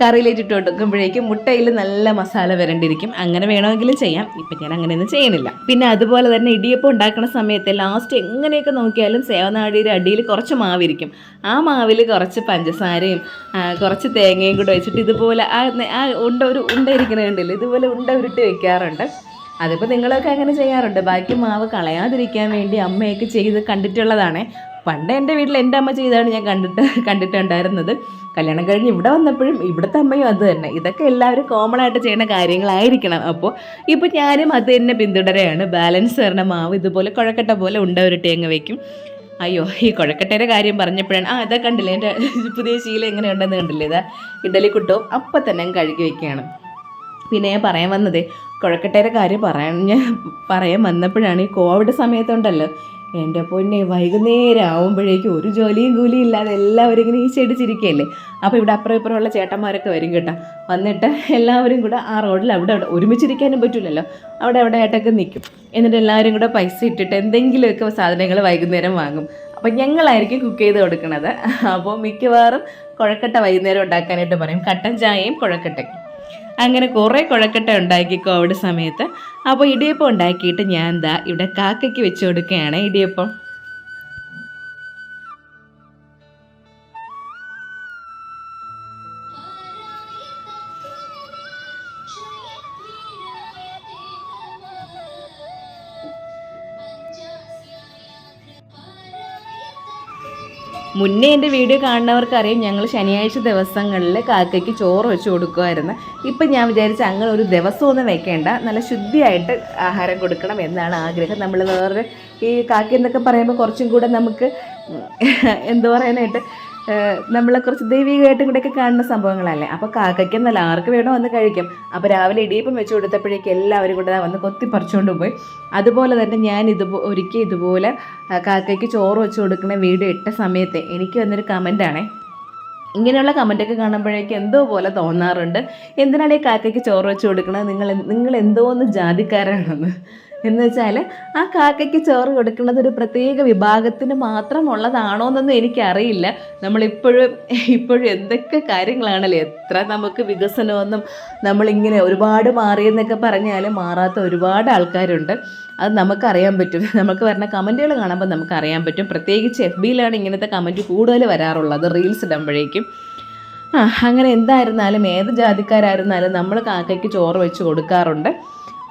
കറിയിലേറ്റിട്ട് കൊടുക്കുമ്പോഴേക്കും മുട്ടയിൽ നല്ല മസാല വരണ്ടിരിക്കും. അങ്ങനെ വേണമെങ്കിലും ചെയ്യാം. ഇപ്പം ഞാൻ അങ്ങനെയൊന്നും ചെയ്യണില്ല പിന്നെ അതുപോലെ തന്നെ ഇടിയപ്പം ഉണ്ടാക്കുന്ന സമയത്ത് ലാസ്റ്റ് എങ്ങനെയൊക്കെ നോക്കിയാലും സേവനാടിയുടെ അടിയിൽ കുറച്ച് മാവിരിക്കും. ആ മാവിൽ കുറച്ച് പഞ്ചസാരയും കുറച്ച് തേങ്ങയും കൂടെ വെച്ചിട്ട് ഇതുപോലെ ആ ആ ഉണ്ട ഒരു ഉണ്ട ഇരിക്കണ കണ്ടില്ലേ? ഇതുപോലെ ഉണ്ട ഉരുട്ടി വെക്കാറുണ്ട്. അതിപ്പോൾ നിങ്ങളൊക്കെ അങ്ങനെ ചെയ്യാറുണ്ട്. ബാക്കി മാവ് കളയാതിരിക്കാൻ വേണ്ടി അമ്മയൊക്കെ ചെയ്ത് കണ്ടിട്ടുള്ളതാണ്. പണ്ട് എന്റെ വീട്ടിൽ എന്റെ അമ്മ ചെയ്താണ് ഞാൻ കണ്ടിട്ട് കണ്ടിട്ടുണ്ടായിരുന്നത്. കല്യാണം കഴിഞ്ഞ് ഇവിടെ വന്നപ്പോഴും ഇവിടുത്തെ അമ്മയും അത് തന്നെ. ഇതൊക്കെ എല്ലാവരും കോമൺ ആയിട്ട് ചെയ്യുന്ന കാര്യങ്ങളായിരിക്കണം. അപ്പോൾ ഇപ്പോൾ ഞാനും അത് തന്നെ പിന്തുടരുകയാണ്. ബാലൻസ് തരണ മാവ് ഇതുപോലെ കുഴക്കട്ട പോലെ ഉണ്ട ഉരുട്ടി അങ്ങ് വയ്ക്കും അയ്യോ ഈ കുഴക്കട്ടയുടെ കാര്യം പറഞ്ഞപ്പോഴാണ്. ആ ഇതാ കണ്ടില്ലേ എന്റെ പുതിയ ശീലം എങ്ങനെയുണ്ടെന്ന് കണ്ടില്ലേ ഇതാ ഇഡലി കുട്ടവും അപ്പം തന്നെ കഴുകി വെക്കുകയാണ്. പിന്നെ ഞാൻ പറയാൻ വന്നതേ കുഴക്കട്ടയുടെ കാര്യം പറയാൻ ഞാൻ പറയാൻ വന്നപ്പോഴാണ് ഈ കോവിഡ് സമയത്തുണ്ടല്ലോ എന്റെ പൊന്നെ വൈകുന്നേരം ആവുമ്പോഴേക്കും ഒരു ജോലിയും കൂലിയും ഇല്ലാതെ എല്ലാവരും ഇങ്ങനെ ഈ ചെടിച്ചിരിക്കുകയല്ലേ അപ്പോൾ ഇവിടെ അപ്പുറം ഇപ്പുറമുള്ള ചേട്ടന്മാരൊക്കെ വരും കേട്ടോ. വന്നിട്ട് എല്ലാവരും കൂടെ ആ റോഡിൽ അവിടെ അവിടെ ഒരുമിച്ചിരിക്കാനും പറ്റില്ലല്ലോ അവിടെ അവിടെ ആയിട്ടൊക്കെ നിൽക്കും എന്നിട്ട് എല്ലാവരും കൂടെ പൈസ ഇട്ടിട്ട് എന്തെങ്കിലുമൊക്കെ സാധനങ്ങൾ വൈകുന്നേരം വാങ്ങും. അപ്പം ഞങ്ങളായിരിക്കും കുക്ക് ചെയ്ത് കൊടുക്കുന്നത് അപ്പോൾ മിക്കവാറും കുഴക്കട്ട വൈകുന്നേരം ഉണ്ടാക്കാനായിട്ട് പറയും. കട്ടൻ ചായയും കുഴക്കട്ടയും. അങ്ങനെ കുറേ കുഴക്കട്ട ഉണ്ടാക്കി കോവിഡ് സമയത്ത്. അപ്പോൾ ഇടിയപ്പം ഉണ്ടാക്കിയിട്ട് ഞാൻ എന്താ ഇവിടെ കാക്കയ്ക്ക് വെച്ച് കൊടുക്കുകയാണ് ഇടിയപ്പം. മുന്നേ എന്റെ വീഡിയോ കാണുന്നവർക്കറിയാം ഞങ്ങൾ ശനിയാഴ്ച ദിവസങ്ങളിൽ കാക്കയ്ക്ക് ചോറ് വെച്ച് കൊടുക്കുമായിരുന്നു. ഇപ്പം ഞാൻ വിചാരിച്ച അങ്ങനെ ഒരു ദിവസമൊന്നും വെക്കേണ്ട നല്ല ശുദ്ധിയായിട്ട് ആഹാരം കൊടുക്കണം എന്നാണ് ആഗ്രഹം. നമ്മൾ വേറെ ഈ കാക്ക എന്നൊക്കെ പറയുമ്പോൾ കുറച്ചും കൂടെ നമുക്ക് എന്തു പറയാനായിട്ട് നമ്മളെ കുറച്ച് ദൈവികമായിട്ടും കൂടെയൊക്കെ കാണുന്ന സംഭവങ്ങളല്ലേ? അപ്പോൾ കാക്കയ്ക്ക് എന്നല്ല ആർക്ക് വേണോ വന്ന് കഴിക്കും. അപ്പോൾ രാവിലെ ഇടിയപ്പം വെച്ച് കൊടുത്തപ്പോഴേക്കും എല്ലാവരും കൂടെ വന്ന് കൊത്തി പറിച്ചുകൊണ്ട് പോയി. അതുപോലെ തന്നെ ഞാൻ ഇതുപോ ഒരിക്കൽ ഇതുപോലെ കാക്കയ്ക്ക് ചോറ് വെച്ച് കൊടുക്കുന്ന വീഡിയോ ഇട്ട സമയത്ത് എനിക്ക് വന്നൊരു കമന്റാണേ ഇങ്ങനെയുള്ള കമന്റൊക്കെ കാണുമ്പോഴേക്കും എന്തോ പോലെ തോന്നാറുണ്ട്. എന്തിനാണ് ഈ കാക്കയ്ക്ക് ചോറ് വെച്ച് കൊടുക്കണത്? നിങ്ങൾ നിങ്ങൾ എന്തോന്ന് ജാതിക്കാരാണെന്ന്. എന്ന് വെച്ചാൽ ആ കാക്കയ്ക്ക് ചോറ് കൊടുക്കുന്നത് ഒരു പ്രത്യേക വിഭാഗത്തിന് മാത്രമുള്ളതാണോ എന്നൊന്നും എനിക്കറിയില്ല. നമ്മളിപ്പോഴും ഇപ്പോഴും എന്തൊക്കെ കാര്യങ്ങളാണല്ലോ? എത്ര നമുക്ക് വികസനമൊന്നും നമ്മളിങ്ങനെ ഒരുപാട് മാറിയെന്നൊക്കെ പറഞ്ഞാൽ മാറാത്ത ഒരുപാട് ആൾക്കാരുണ്ട്. അത് നമുക്കറിയാൻ പറ്റും. നമുക്ക് വരുന്ന കമന്റുകൾ കാണുമ്പോൾ നമുക്കറിയാൻ പറ്റും. പ്രത്യേകിച്ച് എഫ് ബിയിലാണ് ഇങ്ങനത്തെ കമന്റ് കൂടുതൽ വരാറുള്ളത് റീൽസ് ഇടുമ്പോഴേക്കും. ആ അങ്ങനെ എന്തായിരുന്നാലും ഏത് ജാതിക്കാരായിരുന്നാലും നമ്മൾ കാക്കയ്ക്ക് ചോറ് വെച്ച് കൊടുക്കാറുണ്ട്.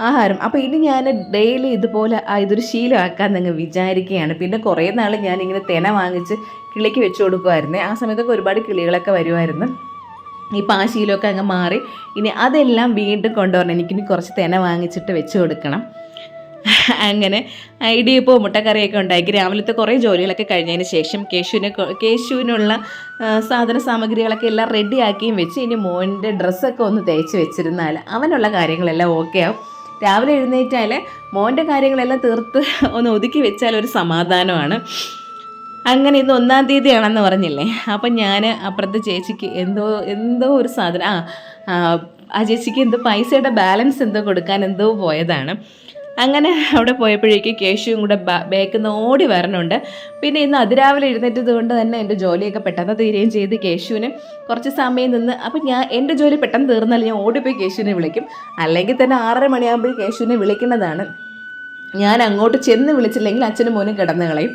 ആഹാരം. അപ്പോൾ ഇനി ഞാൻ ഡെയിലി ഇതുപോലെ ഇതൊരു ശീലമാക്കാൻ നിങ്ങൾ വിചാരിക്കുകയാണ്. പിന്നെ കുറേ നാൾ ഞാനിങ്ങനെ തെന വാങ്ങിച്ച് കിളിക്ക് വെച്ച് കൊടുക്കുമായിരുന്നേ ആ സമയത്തൊക്കെ ഒരുപാട് കിളികളൊക്കെ വരുമായിരുന്നു ഇപ്പം ആ ശീലമൊക്കെ അങ്ങ് മാറി. ഇനി അതെല്ലാം വീണ്ടും കൊണ്ടുവരണം. എനിക്കിനി കുറച്ച് തെന വാങ്ങിച്ചിട്ട് വെച്ച് കൊടുക്കണം. അങ്ങനെ ഇടിയപ്പവും മുട്ടക്കറിയൊക്കെ ഉണ്ടാക്കി. രാവിലത്തെ കുറേ ജോലികളൊക്കെ കഴിഞ്ഞതിന് ശേഷം കേശുവിനെ കേശുവിനുള്ള സാധന സാമഗ്രികളൊക്കെ എല്ലാം റെഡിയാക്കിയും വെച്ച് ഇനി മോന്റെ ഡ്രസ്സൊക്കെ ഒന്ന് തേച്ച് വെച്ചിരുന്നാൽ അവനുള്ള കാര്യങ്ങളെല്ലാം ഓക്കെ ആവും. രാവിലെ എഴുന്നേറ്റാൽ മോന്റെ കാര്യങ്ങളെല്ലാം തീർത്ത് ഒന്ന് ഒതുക്കി വെച്ചാൽ ഒരു സമാധാനമാണ്. അങ്ങനെ ഇന്ന് ഒന്നാം തീയതിയാണെന്ന് പറഞ്ഞില്ലേ? അപ്പം ഞാൻ അപ്പുറത്തെ ചേച്ചിക്ക് എന്തോ എന്തോ ഒരു സാധനം ആ ആ, ചേച്ചിക്ക് എന്തോ പൈസയുടെ ബാലൻസ് എന്തോ കൊടുക്കാൻ എന്തോ പോയതാണ്. അങ്ങനെ അവിടെ പോയപ്പോഴേക്ക് കേശുവും കൂടെ ബാക്കിൽ നിന്ന് ഓടി വരണുണ്ട്. പിന്നെ ഇന്ന് അതിരാവിലെ എഴുന്നേറ്റത് കൊണ്ട് തന്നെ എന്റെ ജോലിയൊക്കെ പെട്ടെന്ന് തീരുകയും ചെയ്ത് കേശുവിന് കുറച്ച് സമയം നിന്ന് അപ്പം ഞാൻ എന്റെ ജോലി പെട്ടെന്ന് തീർന്നാൽ ഞാൻ ഓടിപ്പോയി കേശുവിനെ വിളിക്കും. അല്ലെങ്കിൽ തന്നെ ആറര മണിയാകുമ്പോൾ കേശുവിനെ വിളിക്കുന്നതാണ്. ഞാൻ അങ്ങോട്ട് ചെന്ന് വിളിച്ചില്ലെങ്കിൽ അച്ഛനും മോനും കിടന്നു കളയും.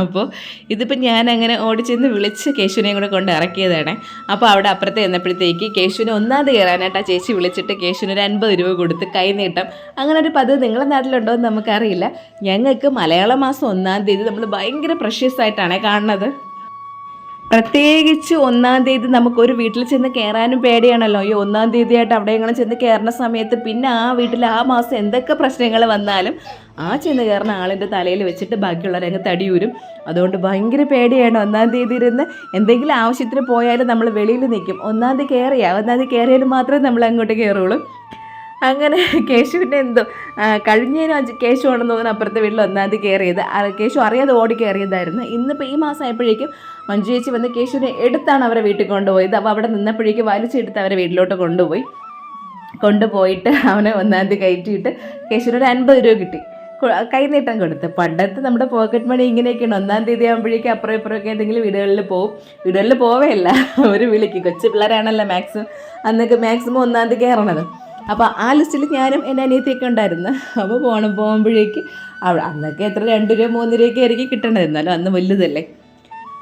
അപ്പോൾ ഇതിപ്പോൾ ഞാൻ അങ്ങനെ ഓടിച്ചെന്ന് വിളിച്ച് കേശുവിനെയും കൂടെ കൊണ്ട് ഇറക്കിയതാണ്. അപ്പോൾ അവിടെ അപ്പുറത്ത് ചെന്നപ്പോഴത്തേക്ക് കേശുവിനെ ഒന്നാമത് കയറാനായിട്ട് ആ ചേച്ചി വിളിച്ചിട്ട് കേശുവിന് ഒരു അൻപത് രൂപ കൊടുത്ത് കൈ നീട്ടം. അങ്ങനെ ഒരു പതിവ് നിങ്ങളുടെ നാട്ടിലുണ്ടോ എന്ന് നമുക്കറിയില്ല. ഞങ്ങൾക്ക് മലയാള മാസം ഒന്നാം തീയതി നമ്മൾ ഭയങ്കര പ്രഷ്യസ് ആയിട്ടാണ് കാണുന്നത്. പ്രത്യേകിച്ച് ഒന്നാം തീയതി നമുക്ക് ഒരു വീട്ടിൽ ചെന്ന് കയറാനും പേടിയാണല്ലോ. ഈ ഒന്നാം തീയതിയായിട്ട് അവിടെയെങ്കിലും ചെന്ന് കയറുന്ന സമയത്ത് പിന്നെ ആ വീട്ടിൽ ആ മാസം എന്തൊക്കെ പ്രശ്നങ്ങൾ വന്നാലും ആ ചെന്ന് കയറുന്ന ആളിന്റെ തലയിൽ വെച്ചിട്ട് ബാക്കിയുള്ളവർ അങ്ങ് തടിയൂരും. അതുകൊണ്ട് ഭയങ്കര പേടിയാണ് ഒന്നാം തീയതി ഇരുന്ന് എന്തെങ്കിലും ആവശ്യത്തിന് പോയാലും നമ്മൾ വെളിയിൽ നിൽക്കും. ഒന്നാം തീയതി കയറിയാൽ ഒന്നാം തീയതി കയറിയാലും മാത്രമേ നമ്മൾ അങ്ങോട്ട് കയറുള്ളൂ. അങ്ങനെ കേശുവിന്റെ എന്തോ കഴിഞ്ഞതിന് കേശു ആണെന്ന് തോന്നുന്നു അപ്പുറത്തെ വീട്ടിൽ ഒന്നാം തീയതി കയറിയത് കേശു അറിയാതെ ഓടി കയറിയതായിരുന്നു. ഇന്നിപ്പോൾ ഈ മാസം ആയപ്പോഴേക്കും മഞ്ജു ചേച്ചി വന്ന് കേശുവിനെ എടുത്താണ് അവരെ വീട്ടിൽ കൊണ്ടുപോയത്. അപ്പോൾ അവിടെ നിന്നപ്പോഴേക്കും വലിച്ചെടുത്ത് അവരെ വീട്ടിലോട്ട് കൊണ്ടുപോയി. കൊണ്ടുപോയിട്ട് അവനെ ഒന്നാം തീയതി കയറ്റിയിട്ട് കേശുവിന് ഒരു അൻപത് രൂപ കിട്ടി. കൈനീട്ടം കൊടുത്ത്. പണ്ടത്തെ നമ്മുടെ പോക്കറ്റ് മണി ഇങ്ങനെയൊക്കെയാണ്. ഒന്നാം തീയതി ആകുമ്പോഴേക്കും അപ്പുറം ഇപ്പുറമൊക്കെ എന്തെങ്കിലും വീടുകളിൽ പോവും. വീടുകളിൽ പോവേയല്ല. ഒരു വിളിക്ക്. കൊച്ചു പിള്ളേരാണല്ലോ മാക്സിമം. അന്നൊക്കെ മാക്സിമം ഒന്നാം തീയതി കയറണത്. അപ്പോൾ ആ ലിസ്റ്റിൽ ഞാനും എന്റെ അനിയത്തിയൊക്കെ ഉണ്ടായിരുന്നു. അപ്പോൾ പോകണം പോകുമ്പോഴേക്ക് അവിടെ അന്നൊക്കെ എത്ര രണ്ട് രൂപ മൂന്ന് രൂപയൊക്കെ ആയിരിക്കും കിട്ടണമായിരുന്നല്ലോ അന്ന് വലുതല്ലേ.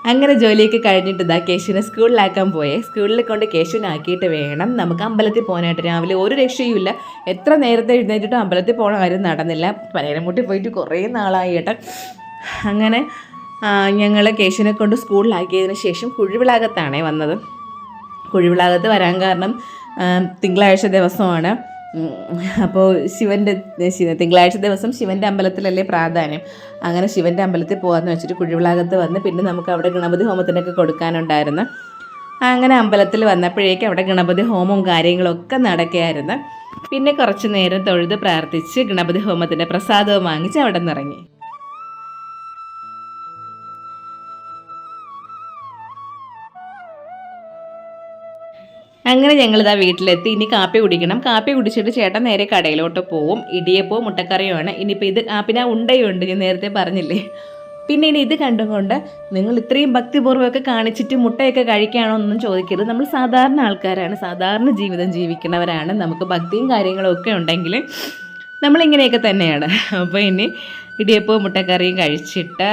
അങ്ങനെ ജോലിയൊക്കെ കഴിഞ്ഞിട്ട് ഇതാ കേശുവിനെ സ്കൂളിലാക്കാൻ പോയേ. സ്കൂളിൽ കൊണ്ട് കേശുവിനാക്കിയിട്ട് വേണം. നമുക്ക് അമ്പലത്തിൽ പോകാനായിട്ട് രാവിലെ ഒരു രക്ഷയുമില്ല. എത്ര നേരത്തെ എഴുന്നേറ്റിട്ടും അമ്പലത്തിൽ പോകണ ആരും നടന്നില്ല. പനേരമുട്ടി പോയിട്ട് കുറേ നാളായി ഏട്ടൻ അങ്ങനെ ഞങ്ങൾ കേശുവിനെ കൊണ്ട് സ്കൂളിലാക്കിയതിന് ശേഷം കുഴിവിളാകത്താണേ വന്നത്. കുഴിവിളാകത്ത് വരാൻ കാരണം തിങ്കളാഴ്ച ദിവസമാണ്. അപ്പോൾ ശിവന്റെ ശിവ തിങ്കളാഴ്ച ദിവസം ശിവന്റെ അമ്പലത്തിലല്ലേ പ്രാധാന്യം? അങ്ങനെ ശിവന്റെ അമ്പലത്തിൽ പോകാമെന്ന് വെച്ചിട്ട് കുഴിവിളാകത്ത് വന്ന് പിന്നെ നമുക്ക് അവിടെ ഗണപതി ഹോമത്തിനൊക്കെ കൊടുക്കാനുണ്ടായിരുന്നു. അങ്ങനെ അമ്പലത്തിൽ വന്നപ്പോഴേക്കും അവിടെ ഗണപതി ഹോമവും കാര്യങ്ങളൊക്കെ നടക്കുകയായിരുന്നു. പിന്നെ കുറച്ച് നേരം തൊഴുത് പ്രാർത്ഥിച്ച് ഗണപതി ഹോമത്തിന്റെ പ്രസാദവും വാങ്ങിച്ച് അവിടെ നിന്ന് അങ്ങനെ ഞങ്ങളിതാ വീട്ടിലെത്തി. ഇനി കാപ്പി കുടിക്കണം. കാപ്പി കുടിച്ചിട്ട് ചേട്ടൻ നേരെ കടയിലോട്ട് പോവും. ഇടിയപ്പവും മുട്ടക്കറിയുമാണ്. ഇനിയിപ്പോൾ ഇത് ആ പിന്നെ ഉണ്ടയുണ്ട്. ഞാൻ നേരത്തെ പറഞ്ഞില്ലേ? പിന്നെ ഇനി ഇത് കണ്ടുകൊണ്ട് നിങ്ങൾ ഇത്രയും ഭക്തിപൂർവമൊക്കെ കാണിച്ചിട്ട് മുട്ടയൊക്കെ കഴിക്കുകയാണോ എന്നൊന്നും ചോദിക്കരുത്. നമ്മൾ സാധാരണ ആൾക്കാരാണ്. സാധാരണ ജീവിതം ജീവിക്കുന്നവരാണ്. നമുക്ക് ഭക്തിയും കാര്യങ്ങളും ഒക്കെ ഉണ്ടെങ്കിൽ നമ്മളിങ്ങനെയൊക്കെ തന്നെയാണ്. അപ്പോൾ ഇനി ഇടിയപ്പവും മുട്ടക്കറിയും കഴിച്ചിട്ട്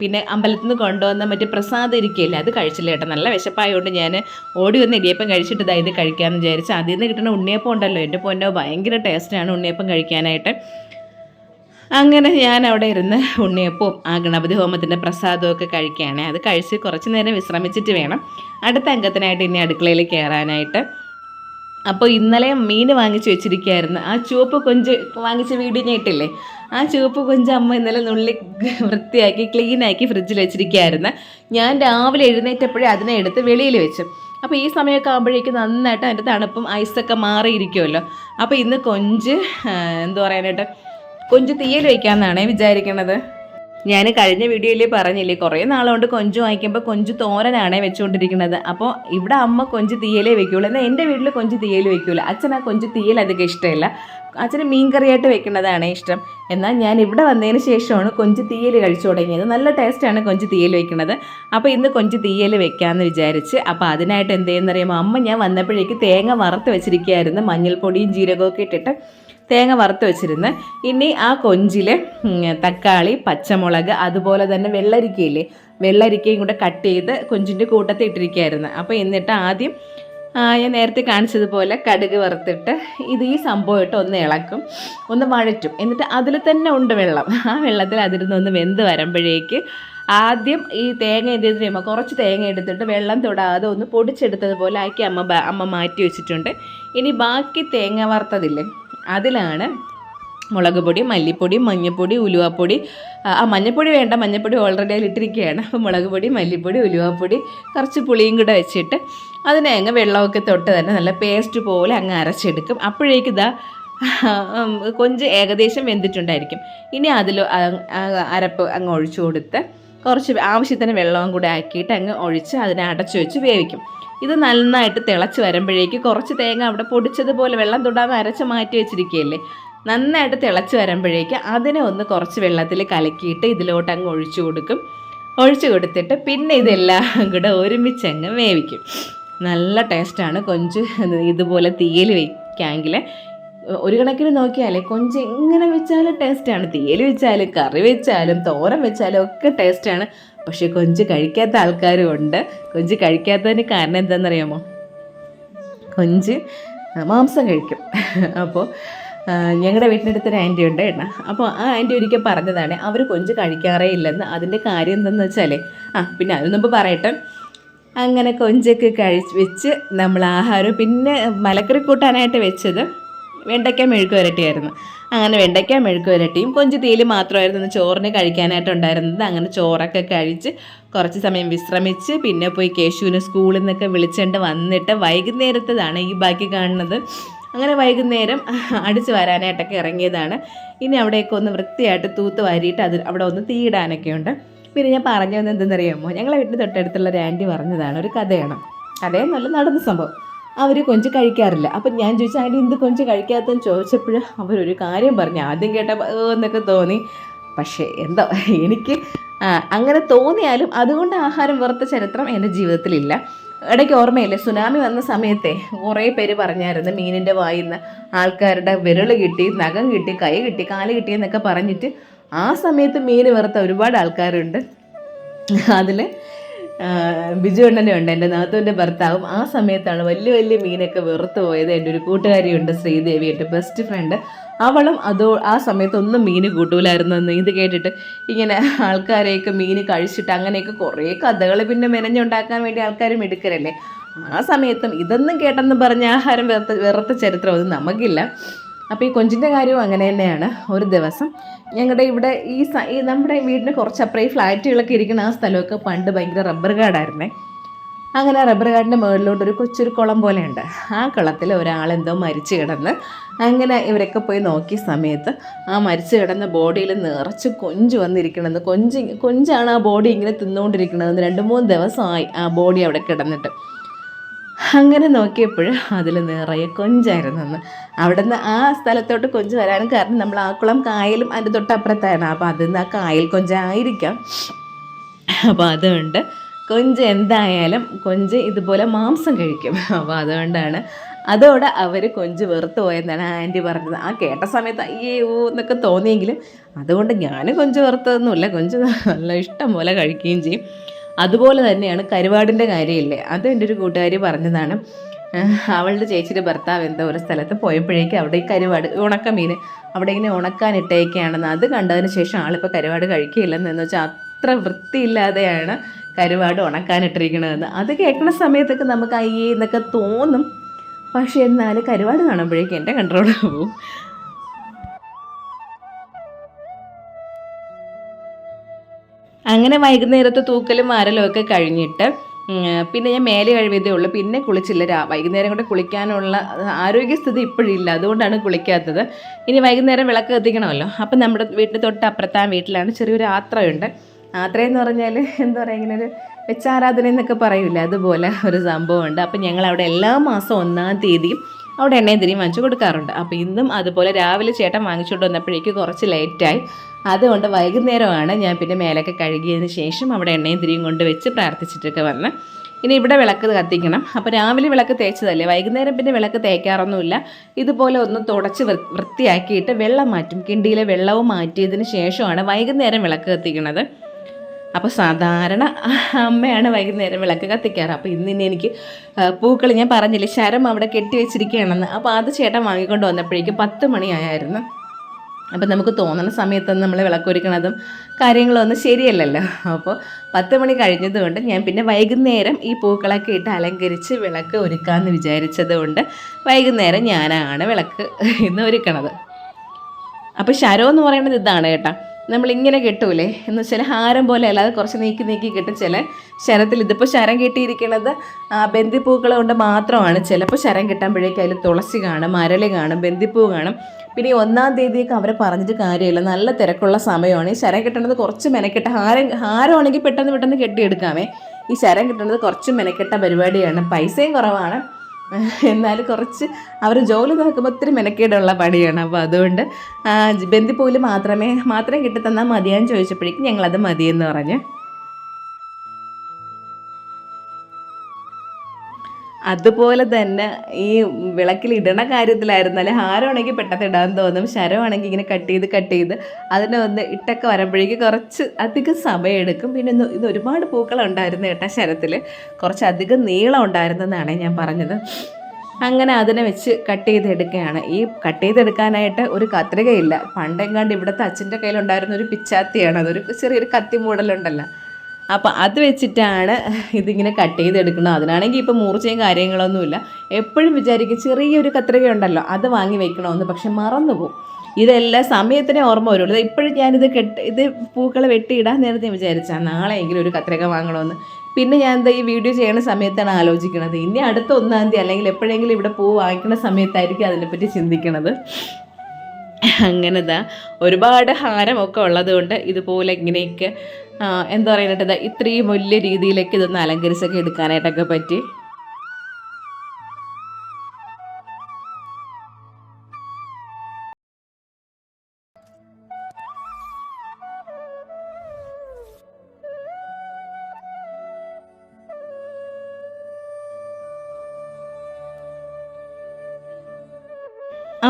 പിന്നെ അമ്പലത്തിൽ നിന്ന് കൊണ്ടുവന്ന മറ്റേ പ്രസാദം ഇരിക്കുകയില്ല അത് കഴിച്ചില്ല കേട്ടോ. നല്ല വിശപ്പായതുകൊണ്ട് ഞാൻ ഓടി വന്ന് ഇടിയപ്പം കഴിച്ചിട്ട് ഇതാ ഇത് കഴിക്കാമെന്ന് വിചാരിച്ചു അതിൽ നിന്ന് കിട്ടുന്ന ഉണ്ണിയപ്പം ഉണ്ടല്ലോ. എന്റെ പൊന്നോ ഭയങ്കര ടേസ്റ്റാണ് ഉണ്ണിയപ്പം കഴിക്കാനായിട്ട്. അങ്ങനെ ഞാൻ അവിടെ ഇരുന്ന് ഉണ്ണിയപ്പവും ആ ഗണപതി ഹോമത്തിന്റെ പ്രസാദവും ഒക്കെ കഴിക്കുകയാണ്. അത് കഴിച്ച് കുറച്ച് നേരം വിശ്രമിച്ചിട്ട് വേണം. അടുത്ത അംഗത്തിനായിട്ട് ഇനി അടുക്കളയിൽ കയറാനായിട്ട്. അപ്പോൾ ഇന്നലെ മീൻ വാങ്ങിച്ച് വെച്ചിരിക്കുകയായിരുന്നു. ആ ചുവപ്പ് കൊഞ്ച് വാങ്ങിച്ച ഇട്ടില്ലേ? ആ ചുവപ്പ് അമ്മ ഇന്നലെ നുള്ളി വൃത്തിയാക്കി ക്ലീനാക്കി ഫ്രിഡ്ജിൽ വെച്ചിരിക്കുകയായിരുന്നു. ഞാൻ രാവിലെ എഴുന്നേറ്റപ്പോഴേ അതിനെ എടുത്ത് വെളിയിൽ വെച്ചു. അപ്പോൾ ഈ സമയമൊക്കെ ആകുമ്പോഴേക്കും നന്നായിട്ട് അതിന്റെ തണുപ്പും ഐസൊക്കെ മാറിയിരിക്കുമല്ലോ. അപ്പോൾ ഇന്ന് കൊഞ്ച് എന്തു പറയാനായിട്ട് കൊഞ്ച് തീയൽ വയ്ക്കാമെന്നാണ് വിചാരിക്കണത്. ഞാൻ കഴിഞ്ഞ വീഡിയോയിൽ പറഞ്ഞില്ലേ കുറേ നാളുകൊണ്ട് കൊഞ്ച് വാങ്ങിക്കുമ്പോൾ കൊഞ്ച് തോരനാണ് വെച്ചുകൊണ്ടിരിക്കുന്നത്. അപ്പോൾ ഇവിടെ അമ്മ കൊഞ്ച് തീയലേ വെക്കുള്ളൂ എന്നാൽ എന്റെ വീട്ടിൽ കൊഞ്ച് തീയൽ വെക്കൂല അച്ഛൻ ആ കൊഞ്ച് തീയൽ അധികം ഇഷ്ടമില്ല. അച്ഛന് മീൻകറിയായിട്ട് വെക്കുന്നതാണ് ഇഷ്ടം. എന്നാൽ ഞാൻ ഇവിടെ വന്നതിന് ശേഷമാണ് കൊഞ്ച് തീയൽ കഴിച്ചു തുടങ്ങിയത്. നല്ല ടേസ്റ്റാണ് കൊഞ്ച് തീയൽ വെക്കുന്നത്. അപ്പോൾ ഇന്ന് കൊഞ്ച് തീയൽ വെക്കാമെന്ന് വിചാരിച്ച് അപ്പോൾ അതിനായിട്ട് എന്ത് ചെയ്യുന്നറിയുമ്പോൾ അമ്മ ഞാൻ വന്നപ്പോഴേക്ക് തേങ്ങ വറുത്ത് വെച്ചിരിക്കുകയായിരുന്നു. മഞ്ഞൾപ്പൊടിയും ജീരകവും ഒക്കെ ഇട്ടിട്ട് തേങ്ങ വറുത്ത് വെച്ചിരുന്ന്. ഇനി ആ കൊഞ്ചിൽ തക്കാളി പച്ചമുളക് അതുപോലെ തന്നെ വെള്ളരിക്കയില്ലേ? വെള്ളരിക്കയും കൂടെ കട്ട് ചെയ്ത് കൊഞ്ചിന്റെ കൂട്ടത്തിൽ ഇട്ടിരിക്കുകയായിരുന്നു. അപ്പോൾ എന്നിട്ട് ആദ്യം ഞാൻ നേരത്തെ കാണിച്ചതുപോലെ കടുക് വറുത്തിട്ട് ഇത് ഈ സംഭവം ഇട്ട് ഒന്ന് ഇളക്കും ഒന്ന് വഴറ്റും. എന്നിട്ട് അതിൽ തന്നെ ഉണ്ട് വെള്ളം. ആ വെള്ളത്തിൽ അതിരുന്ന് ഒന്ന് വെന്ത് വരുമ്പോഴേക്ക് ആദ്യം ഈ തേങ്ങ എന്ത് ചെയ്ത് കഴിയുമ്പോൾ കുറച്ച് തേങ്ങ എടുത്തിട്ട് വെള്ളം തൊടാതെ ഒന്ന് പൊടിച്ചെടുത്തതുപോലെ ആക്കി അമ്മ അമ്മ മാറ്റി വെച്ചിട്ടുണ്ട്. ഇനി ബാക്കി തേങ്ങ വറുത്തതില്ലേ അതിലാണ് മുളക് പൊടി മല്ലിപ്പൊടി മഞ്ഞൾപ്പൊടി ഉലുവാപ്പൊടി. ആ മഞ്ഞൾപ്പൊടി വേണ്ട മഞ്ഞൾപ്പൊടി ഓൾറെഡി അതിലിട്ടിരിക്കുകയാണ് അപ്പോൾ മുളക് പൊടി മല്ലിപ്പൊടി ഉലുവാപ്പൊടി കുറച്ച് പുളിയും കൂടെ വെച്ചിട്ട് അതിനെ അങ്ങ് വെള്ളമൊക്കെ തൊട്ട് തന്നെ നല്ല പേസ്റ്റ് പോലെ അങ്ങ് അരച്ചെടുക്കും. അപ്പോഴേക്കും ഇതാ കൊഞ്ച് ഏകദേശം വെന്തിട്ടുണ്ടായിരിക്കും. ഇനി അതിൽ അരപ്പ് അങ്ങ് ഒഴിച്ചു കൊടുത്ത് കുറച്ച് ആവശ്യത്തിന് വെള്ളവും കൂടെ ആക്കിയിട്ട് അങ്ങ് ഒഴിച്ച് അതിനെ അടച്ചു വെച്ച് വേവിക്കും. ഇത് നന്നായിട്ട് തിളച്ച് വരുമ്പോഴേക്ക് കുറച്ച് തേങ്ങ അവിടെ പൊടിച്ചതുപോലെ വെള്ളം തൊടാതെ അരച്ച് മാറ്റി വെച്ചിരിക്കുകയല്ലേ? നന്നായിട്ട് തിളച്ച് വരുമ്പോഴേക്ക് അതിനെ ഒന്ന് കുറച്ച് വെള്ളത്തിൽ കലക്കിയിട്ട് ഇതിലോട്ട് അങ്ങ് ഒഴിച്ചു കൊടുക്കും. ഒഴിച്ചു കൊടുത്തിട്ട് പിന്നെ ഇതെല്ലാം കൂടെ ഒരുമിച്ച് അങ്ങ് വേവിക്കും. നല്ല ടേസ്റ്റാണ്. കൊഞ്ച് ഇതുപോലെ തീയിൽ വയ്ക്കാമെങ്കിൽ ഒരു കണക്കിന് നോക്കിയാലേ കൊഞ്ച് എങ്ങനെ വെച്ചാലും ടേസ്റ്റാണ്. തീയൽ വെച്ചാലും കറി വെച്ചാലും തോരൻ വെച്ചാലും ഒക്കെ ടേസ്റ്റാണ്. പക്ഷേ കൊഞ്ച് കഴിക്കാത്ത ആൾക്കാരും ഉണ്ട്. കൊഞ്ച് കഴിക്കാത്തതിന് കാരണം എന്താണെന്നറിയാമോ? കൊഞ്ച് മാംസം കഴിക്കും. അപ്പോൾ ഞങ്ങളുടെ വീട്ടിനടുത്ത് ഒരു ആന്റി ഉണ്ട് കേട്ടോ. അപ്പോൾ ആ ആന്റി ഒരിക്കൽ പറഞ്ഞതാണ് അവർ കൊഞ്ച് കഴിക്കാറേ ഇല്ലെന്ന്. അതിന്റെ കാര്യം എന്തെന്ന് വെച്ചാലേ ആ പിന്നെ അതിന് മുമ്പ് പറയട്ടെ. അങ്ങനെ കൊഞ്ചൊക്കെ കഴിച്ച് വെച്ച് നമ്മൾ ആഹാരം പിന്നെ മലക്കറി കൂട്ടാനായിട്ട് വെച്ചത് വെണ്ടയ്ക്ക മെഴുക്ക് വരട്ടിയായിരുന്നു. അങ്ങനെ വെണ്ടയ്ക്ക മെഴുക്ക് വരട്ടിയും കൊഞ്ച് തീൽ മാത്രമായിരുന്നു ചോറിന് കഴിക്കാനായിട്ട് ഉണ്ടായിരുന്നത്. അങ്ങനെ ചോറൊക്കെ കഴിച്ച് കുറച്ച് സമയം വിശ്രമിച്ച് പിന്നെ പോയി കേശുവിനെ സ്കൂളിൽ നിന്നൊക്കെ വിളിച്ചുകൊണ്ട് വന്നിട്ട് വൈകുന്നേരത്തതാണ് ഈ ബാക്കി കാണുന്നത്. അങ്ങനെ വൈകുന്നേരം അടിച്ചു വരാനായിട്ടൊക്കെ ഇറങ്ങിയതാണ്. ഇനി അവിടെയൊക്കെ ഒന്ന് വൃത്തിയായിട്ട് തൂത്ത് വാരിയിട്ട് അത് അവിടെ ഒന്ന് തീയിടാനൊക്കെ ഉണ്ട്. പിന്നെ ഞാൻ പറഞ്ഞു വന്നത് എന്തെന്നറിയാമോ? ഞങ്ങളെ വീട്ടിന് തൊട്ടടുത്തുള്ള ഒരു ആന്റി പറഞ്ഞതാണ് ഒരു കഥയാണ്. കഥയെന്നല്ല നടന്ന സംഭവം. അവർ കൊഞ്ച് കഴിക്കാറില്ല. അപ്പം ഞാൻ ചോദിച്ചു ആന്റി എന്ത് കൊഞ്ച് കഴിക്കാത്തതെന്ന് ചോദിച്ചപ്പോൾ അവരൊരു കാര്യം പറഞ്ഞു. ആദ്യം "ഏ" എന്നൊക്കെ തോന്നി. പക്ഷേ എന്തോ എനിക്ക് അങ്ങനെ തോന്നിയാലും അതുകൊണ്ട് ആഹാരം വെറുത്ത ചരിത്രം എന്റെ ജീവിതത്തിലില്ല. ഇടയ്ക്ക് ഓർമ്മയില്ലേ സുനാമി വന്ന സമയത്തെ കുറേ പേര് പറഞ്ഞായിരുന്നു മീനിന്റെ വായിൽ നിന്ന് ആൾക്കാരുടെ വിരൽ കിട്ടി നഖം കിട്ടി കൈ കിട്ടി കാൽ കിട്ടി എന്നൊക്കെ പറഞ്ഞിട്ട് ആ സമയത്ത് മീൻ വെറുത്ത ഒരുപാട് ആൾക്കാരുണ്ട്. അതിൽ ബിജു അണ്ണനും ഉണ്ട്. എന്റെ നാത്തുവിന്റെ ഭർത്താവും. ആ സമയത്താണ് വലിയ വലിയ മീനൊക്കെ വെറുത്തു പോയത്. എന്റെ ഒരു കൂട്ടുകാരിയുണ്ട് ശ്രീദേവി എന്റെ ബെസ്റ്റ് ഫ്രണ്ട് അവളും അതോ ആ സമയത്തൊന്നും മീൻ കൂട്ടൂലായിരുന്നു എന്ന് ഇത് കേട്ടിട്ട് ഇങ്ങനെ ആൾക്കാരെയൊക്കെ മീൻ കഴിച്ചിട്ട് അങ്ങനെയൊക്കെ കുറേ കഥകൾ പിന്നെ മെനഞ്ഞുണ്ടാക്കാൻ വേണ്ടി ആൾക്കാരും എടുക്കരല്ലേ ആ സമയത്തും ഇതൊന്നും കേട്ടെന്ന് പറഞ്ഞ ആഹാരം വെറുത്ത വെറുത്ത ചരിത്രമൊന്നും നമുക്കില്ല. അപ്പോൾ ഈ കൊഞ്ചിന്റെ കാര്യവും അങ്ങനെ തന്നെയാണ് ഒരു ദിവസം. ഞങ്ങളുടെ ഇവിടെ ഈ നമ്മുടെ വീടിന് കുറച്ചപ്പുറം ഈ ഫ്ലാറ്റുകളൊക്കെ ഇരിക്കുന്ന ആ സ്ഥലമൊക്കെ പണ്ട് ഭയങ്കര റബ്ബർ കാടായിരുന്നേ. അങ്ങനെ റബ്ബർ കാടിന്റെ മുകളിലോട്ട് ഒരു കൊച്ചൊരു കുളം പോലെയുണ്ട്. ആ കുളത്തിൽ ഒരാളെന്തോ മരിച്ചു കിടന്ന് അങ്ങനെ ഇവരൊക്കെ പോയി നോക്കിയ സമയത്ത് ആ മരിച്ചു കിടന്ന ബോഡിയിൽ നിറച്ച് കൊഞ്ച് വന്നിരിക്കണമെന്ന് കൊഞ്ച് കൊഞ്ചാണ് ആ ബോഡി ഇങ്ങനെ തിന്നുകൊണ്ടിരിക്കണതെന്ന് രണ്ട് മൂന്ന് ദിവസമായി ആ ബോഡി അവിടെ കിടന്നിട്ട്. അങ്ങനെ നോക്കിയപ്പോൾ അതിൽ നിറയെ കൊഞ്ചായിരുന്നു അന്ന്. അവിടെ നിന്ന് ആ സ്ഥലത്തോട്ട് കൊഞ്ച് വരാനും കാരണം നമ്മൾ ആ കുളം കായലും അതിന്റെ തൊട്ടപ്പുറത്തായിരുന്നു. അപ്പോൾ അതിൽ നിന്ന് ആ കായൽ കൊഞ്ചായിരിക്കാം. അപ്പോൾ അതുകൊണ്ട് കൊഞ്ച് എന്തായാലും കൊഞ്ച് ഇതുപോലെ മാംസം കഴിക്കും. അപ്പോൾ അതുകൊണ്ടാണ് അതോടെ അവർ കൊഞ്ച് വെറുത്ത് പോയെന്നാണ് ആന്റി പറഞ്ഞത്. ആ കേട്ട സമയത്ത് അയ്യോ എന്നൊക്കെ തോന്നിയെങ്കിലും അതുകൊണ്ട് ഞാൻ കൊഞ്ച് വെറുത്തതൊന്നുമില്ല. കൊഞ്ച് നല്ല ഇഷ്ടം പോലെ കഴിക്കുകയും ചെയ്യും. അതുപോലെ തന്നെയാണ് കരുവാടിന്റെ കാര്യമില്ലേ? അത് എന്റെ ഒരു കൂട്ടുകാരി പറഞ്ഞതാണ്. അവളുടെ ചേച്ചിയുടെ ഭർത്താവ് എന്തോ ഒരു സ്ഥലത്ത് പോയപ്പോഴേക്കും അവിടെ ഈ കരുവാട് ഉണക്ക മീൻ അവിടെ ഇങ്ങനെ ഉണക്കാൻ ഇട്ടേക്കാണെന്ന് അത് കണ്ടതിന് ശേഷം ആളിപ്പോൾ കരുവാട് കഴിക്കുകയില്ലെന്ന് എന്ന് വെച്ചാൽ അത്ര വൃത്തിയില്ലാതെയാണ് കരുവാട് ഉണക്കാനിട്ടിരിക്കണതെന്ന് അത് കേൾക്കുന്ന സമയത്തൊക്കെ നമുക്ക് അയ്യേ എന്നൊക്കെ തോന്നും. പക്ഷേ എന്നാൽ കരുവാട് കാണുമ്പോഴേക്കും എന്റെ കൺട്രോൾ പോവും അങ്ങനെ വൈകുന്നേരത്തെ തൂക്കലും മാരലും ഒക്കെ കഴിഞ്ഞിട്ട് പിന്നെ ഞാൻ മേലെ കഴിവതേ ഉള്ളൂ. പിന്നെ കുളിച്ചില്ല. രാ വൈകുന്നേരം കൂടെ കുളിക്കാനുള്ള ആരോഗ്യസ്ഥിതി ഇപ്പോഴില്ല അതുകൊണ്ടാണ് കുളിക്കാത്തത്. ഇനി വൈകുന്നേരം വിളക്ക് കത്തിക്കണമല്ലോ. അപ്പം നമ്മുടെ വീട്ടിൽ തൊട്ട് അപ്പുറത്താൻ വീട്ടിലാണ് ചെറിയൊരു ആത്രയുണ്ട്. ആത്രയെന്ന് പറഞ്ഞാൽ എന്താ പറയുക ഇങ്ങനെ ഒരു വെച്ചാരാധന എന്നൊക്കെ പറയില്ല അതുപോലെ ഒരു സംഭവമുണ്ട്. അപ്പം ഞങ്ങൾ അവിടെ എല്ലാ മാസം ഒന്നാം തീയതിയും അവിടെ എണ്ണയും തിരിയും വാങ്ങിച്ചു കൊടുക്കാറുണ്ട്. അപ്പോൾ ഇന്നും അതുപോലെ രാവിലെ ചേട്ടൻ വാങ്ങിച്ചുകൊണ്ട് വന്നപ്പോഴേക്ക് കുറച്ച് ലേറ്റായി അതുകൊണ്ട് വൈകുന്നേരമാണ് ഞാൻ പിന്നെ മേലൊക്കെ കഴുകിയതിന് ശേഷം അവിടെ എണ്ണയും തിരിയും കൊണ്ട് വെച്ച് പ്രാർത്ഥിച്ചിട്ടൊക്കെ വന്ന്. ഇനി ഇവിടെ വിളക്ക് കത്തിക്കണം. അപ്പോൾ രാവിലെ വിളക്ക് തേച്ചതല്ലേ? വൈകുന്നേരം പിന്നെ വിളക്ക് തേക്കാറൊന്നുമില്ല. ഇതുപോലെ ഒന്ന് തുടച്ച് വൃത്തിയാക്കിയിട്ട് വെള്ളം മാറ്റും. കിണ്ടിയിലെ വെള്ളവും മാറ്റിയതിന് ശേഷമാണ് വൈകുന്നേരം വിളക്ക് കത്തിക്കുന്നത്. അപ്പോൾ സാധാരണ അമ്മയാണ് വൈകുന്നേരം വിളക്ക് കത്തിക്കാറ്. അപ്പോൾ ഇന്ന് ഇനി എനിക്ക് പൂക്കൾ ഞാൻ പറഞ്ഞില്ലേ ശരം അവിടെ കെട്ടി വെച്ചിരിക്കുകയാണെന്ന്. അപ്പോൾ അത് ചേട്ടൻ വാങ്ങിക്കൊണ്ട് വന്നപ്പോഴേക്കും പത്ത് മണിയായിരുന്നു. അപ്പം നമുക്ക് തോന്നുന്ന സമയത്തൊന്നും നമ്മൾ വിളക്കൊരുക്കണതും കാര്യങ്ങളൊന്നും ശരിയല്ലല്ലോ. അപ്പോൾ പത്ത് മണി കഴിഞ്ഞതുകൊണ്ട് ഞാൻ പിന്നെ വൈകുന്നേരം ഈ പൂക്കളൊക്കെ ഇട്ട് അലങ്കരിച്ച് വിളക്ക് ഒരുക്കാമെന്ന് വിചാരിച്ചത് കൊണ്ട് വൈകുന്നേരം ഞാനാണ് വിളക്ക് ഇന്ന് ഒരുക്കണത്. അപ്പോൾ ശരോ എന്ന് പറയുന്നത് ഇതാണ് കേട്ടോ. നമ്മളിങ്ങനെ കെട്ടൂലേ? എന്ന് വെച്ചാൽ ഹാരം പോലെ അല്ലാതെ കുറച്ച് നീക്കി നീക്കി കെട്ടും ചില ശരത്തിൽ. ഇതിപ്പോൾ ശരം കെട്ടിയിരിക്കുന്നത് ബന്ദിപ്പൂക്കൾ കൊണ്ട് മാത്രമാണ് ചിലപ്പോൾ ശരം കെട്ടുമ്പോഴേക്കും അതിൽ തുളസി കാണും മരളി കാണും ബന്ദിപ്പൂ കാണും. പിന്നെ ഈ ഒന്നാം തീയതിയൊക്കെ അവരെ പറഞ്ഞിട്ട് കാര്യമില്ല. നല്ല തിരക്കുള്ള സമയമാണ്. ഈ ശരം കെട്ടേണ്ടത് കുറച്ച് മെനക്കെട്ട ഹാരം ഹാരമാണെങ്കിൽ പെട്ടെന്ന് പെട്ടെന്ന് കെട്ടിയെടുക്കാമേ. ഈ ശരം കിട്ടുന്നത് കുറച്ച് മെനക്കെട്ട പരിപാടിയാണ്. പൈസയും കുറവാണ്. എന്നാൽ കുറച്ച് അവർ ജോലി നോക്കുമ്പോൾ ഒത്തിരി മെനക്കേടുള്ള പണിയാണ്. അപ്പോൾ അതുകൊണ്ട് ബന്ദിപ്പൂവിൽ മാത്രമേ മാത്രം കിട്ടിത്തന്നാൽ മതിയാന്ന് ചോദിച്ചപ്പോഴേക്കും ഞങ്ങളത് മതിയെന്ന് പറഞ്ഞ്. അതുപോലെ തന്നെ ഈ വിളക്കിൽ ഇടണ കാര്യത്തിലായിരുന്നാലും ഹാരമാണെങ്കിൽ പെട്ടെന്ന് ഇടാൻ തോന്നും ശരമാണെങ്കിൽ ഇങ്ങനെ കട്ട് ചെയ്ത് കട്ട് ചെയ്ത് അതിനെ ഒന്ന് ഇട്ടൊക്കെ വരുമ്പോഴേക്ക് കുറച്ച് അധികം സമയം എടുക്കും പിന്നെ ഇത് ഒരുപാട് പൂക്കളുണ്ടായിരുന്നു കേട്ടോ ശരത്തിൽ. കുറച്ചധികം നീളം ഉണ്ടായിരുന്നെന്നാണ് ഞാൻ പറഞ്ഞത്. അങ്ങനെ അതിനെ വെച്ച് കട്ട് ചെയ്തെടുക്കുകയാണ്. ഈ കട്ട് ചെയ്തെടുക്കാനായിട്ട് ഒരു കത്രികയില്ല. പണ്ടെങ്ങാണ്ട് ഇവിടുത്തെ അച്ഛന്റെ കയ്യിലുണ്ടായിരുന്ന ഒരു പിച്ചാത്തിയാണ്. അതൊരു ചെറിയൊരു കത്തി മൂടലുണ്ടല്ലോ. അപ്പോൾ അത് വെച്ചിട്ടാണ് ഇതിങ്ങനെ കട്ട് ചെയ്തെടുക്കുന്നത്. അതിനാണെങ്കിൽ ഇപ്പോൾ മൂർച്ചയും കാര്യങ്ങളൊന്നുമില്ല. എപ്പോഴും വിചാരിക്കും ചെറിയൊരു കത്രിക ഉണ്ടല്ലോ അത് വാങ്ങി വെക്കണമെന്ന് പക്ഷെ മറന്നു പോകും ഇതെല്ലാം സമയത്തിനെ ഓർമ്മ വരുള്ളൂ. ഇപ്പോഴും ഞാനിത് കെട്ട് ഇത് പൂക്കളെ വെട്ടിയിടാൻ നേരത്തെ വിചാരിച്ചാൽ നാളെയെങ്കിലും ഒരു കത്രിക വാങ്ങണമെന്ന്. പിന്നെ ഞാൻ എന്താ ഈ വീഡിയോ ചെയ്യണ സമയത്താണ് ആലോചിക്കുന്നത് ഇനി അടുത്ത ഒന്നാം തീയതി അല്ലെങ്കിൽ എപ്പോഴെങ്കിലും ഇവിടെ പൂ വാങ്ങിക്കുന്ന സമയത്തായിരിക്കും അതിനെപ്പറ്റി ചിന്തിക്കണത്. അങ്ങനെതാ. ഒരുപാട് ഹാരമൊക്കെ ഉള്ളത് കൊണ്ട് ഇതുപോലെ ഇങ്ങനെയൊക്കെ എന്താ പറയുന്നത് ഇത്രയും വലിയ രീതിയിലേക്ക് ഇതൊന്ന് അലങ്കരിച്ചൊക്കെ എടുക്കാനായിട്ടൊക്കെ പറ്റി.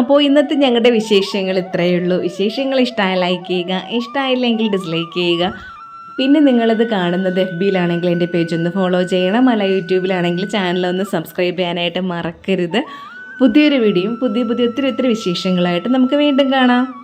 അപ്പോൾ ഇന്നത്തെ ഞങ്ങളുടെ വിശേഷങ്ങൾ ഇത്രയേ ഉള്ളൂ. വിശേഷങ്ങൾ ഇഷ്ടമായ ലൈക്ക് ചെയ്യുക ഇഷ്ടമായില്ലെങ്കിൽ ഡിസ്ലൈക്ക് ചെയ്യുക. പിന്നെ നിങ്ങളത് കാണുന്നത് എഫ് ബിയിലാണെങ്കിൽ എന്റെ പേജ് ഒന്ന് ഫോളോ ചെയ്യണം. അല്ല യൂട്യൂബിലാണെങ്കിൽ ചാനൽ ഒന്ന് സബ്സ്ക്രൈബ് ചെയ്യാനായിട്ട് മറക്കരുത്. പുതിയൊരു വീഡിയോയും പുതിയ പുതിയ ഒത്തിരി ഒത്തിരി വിശേഷങ്ങളായിട്ട് നമുക്ക് വീണ്ടും കാണാം.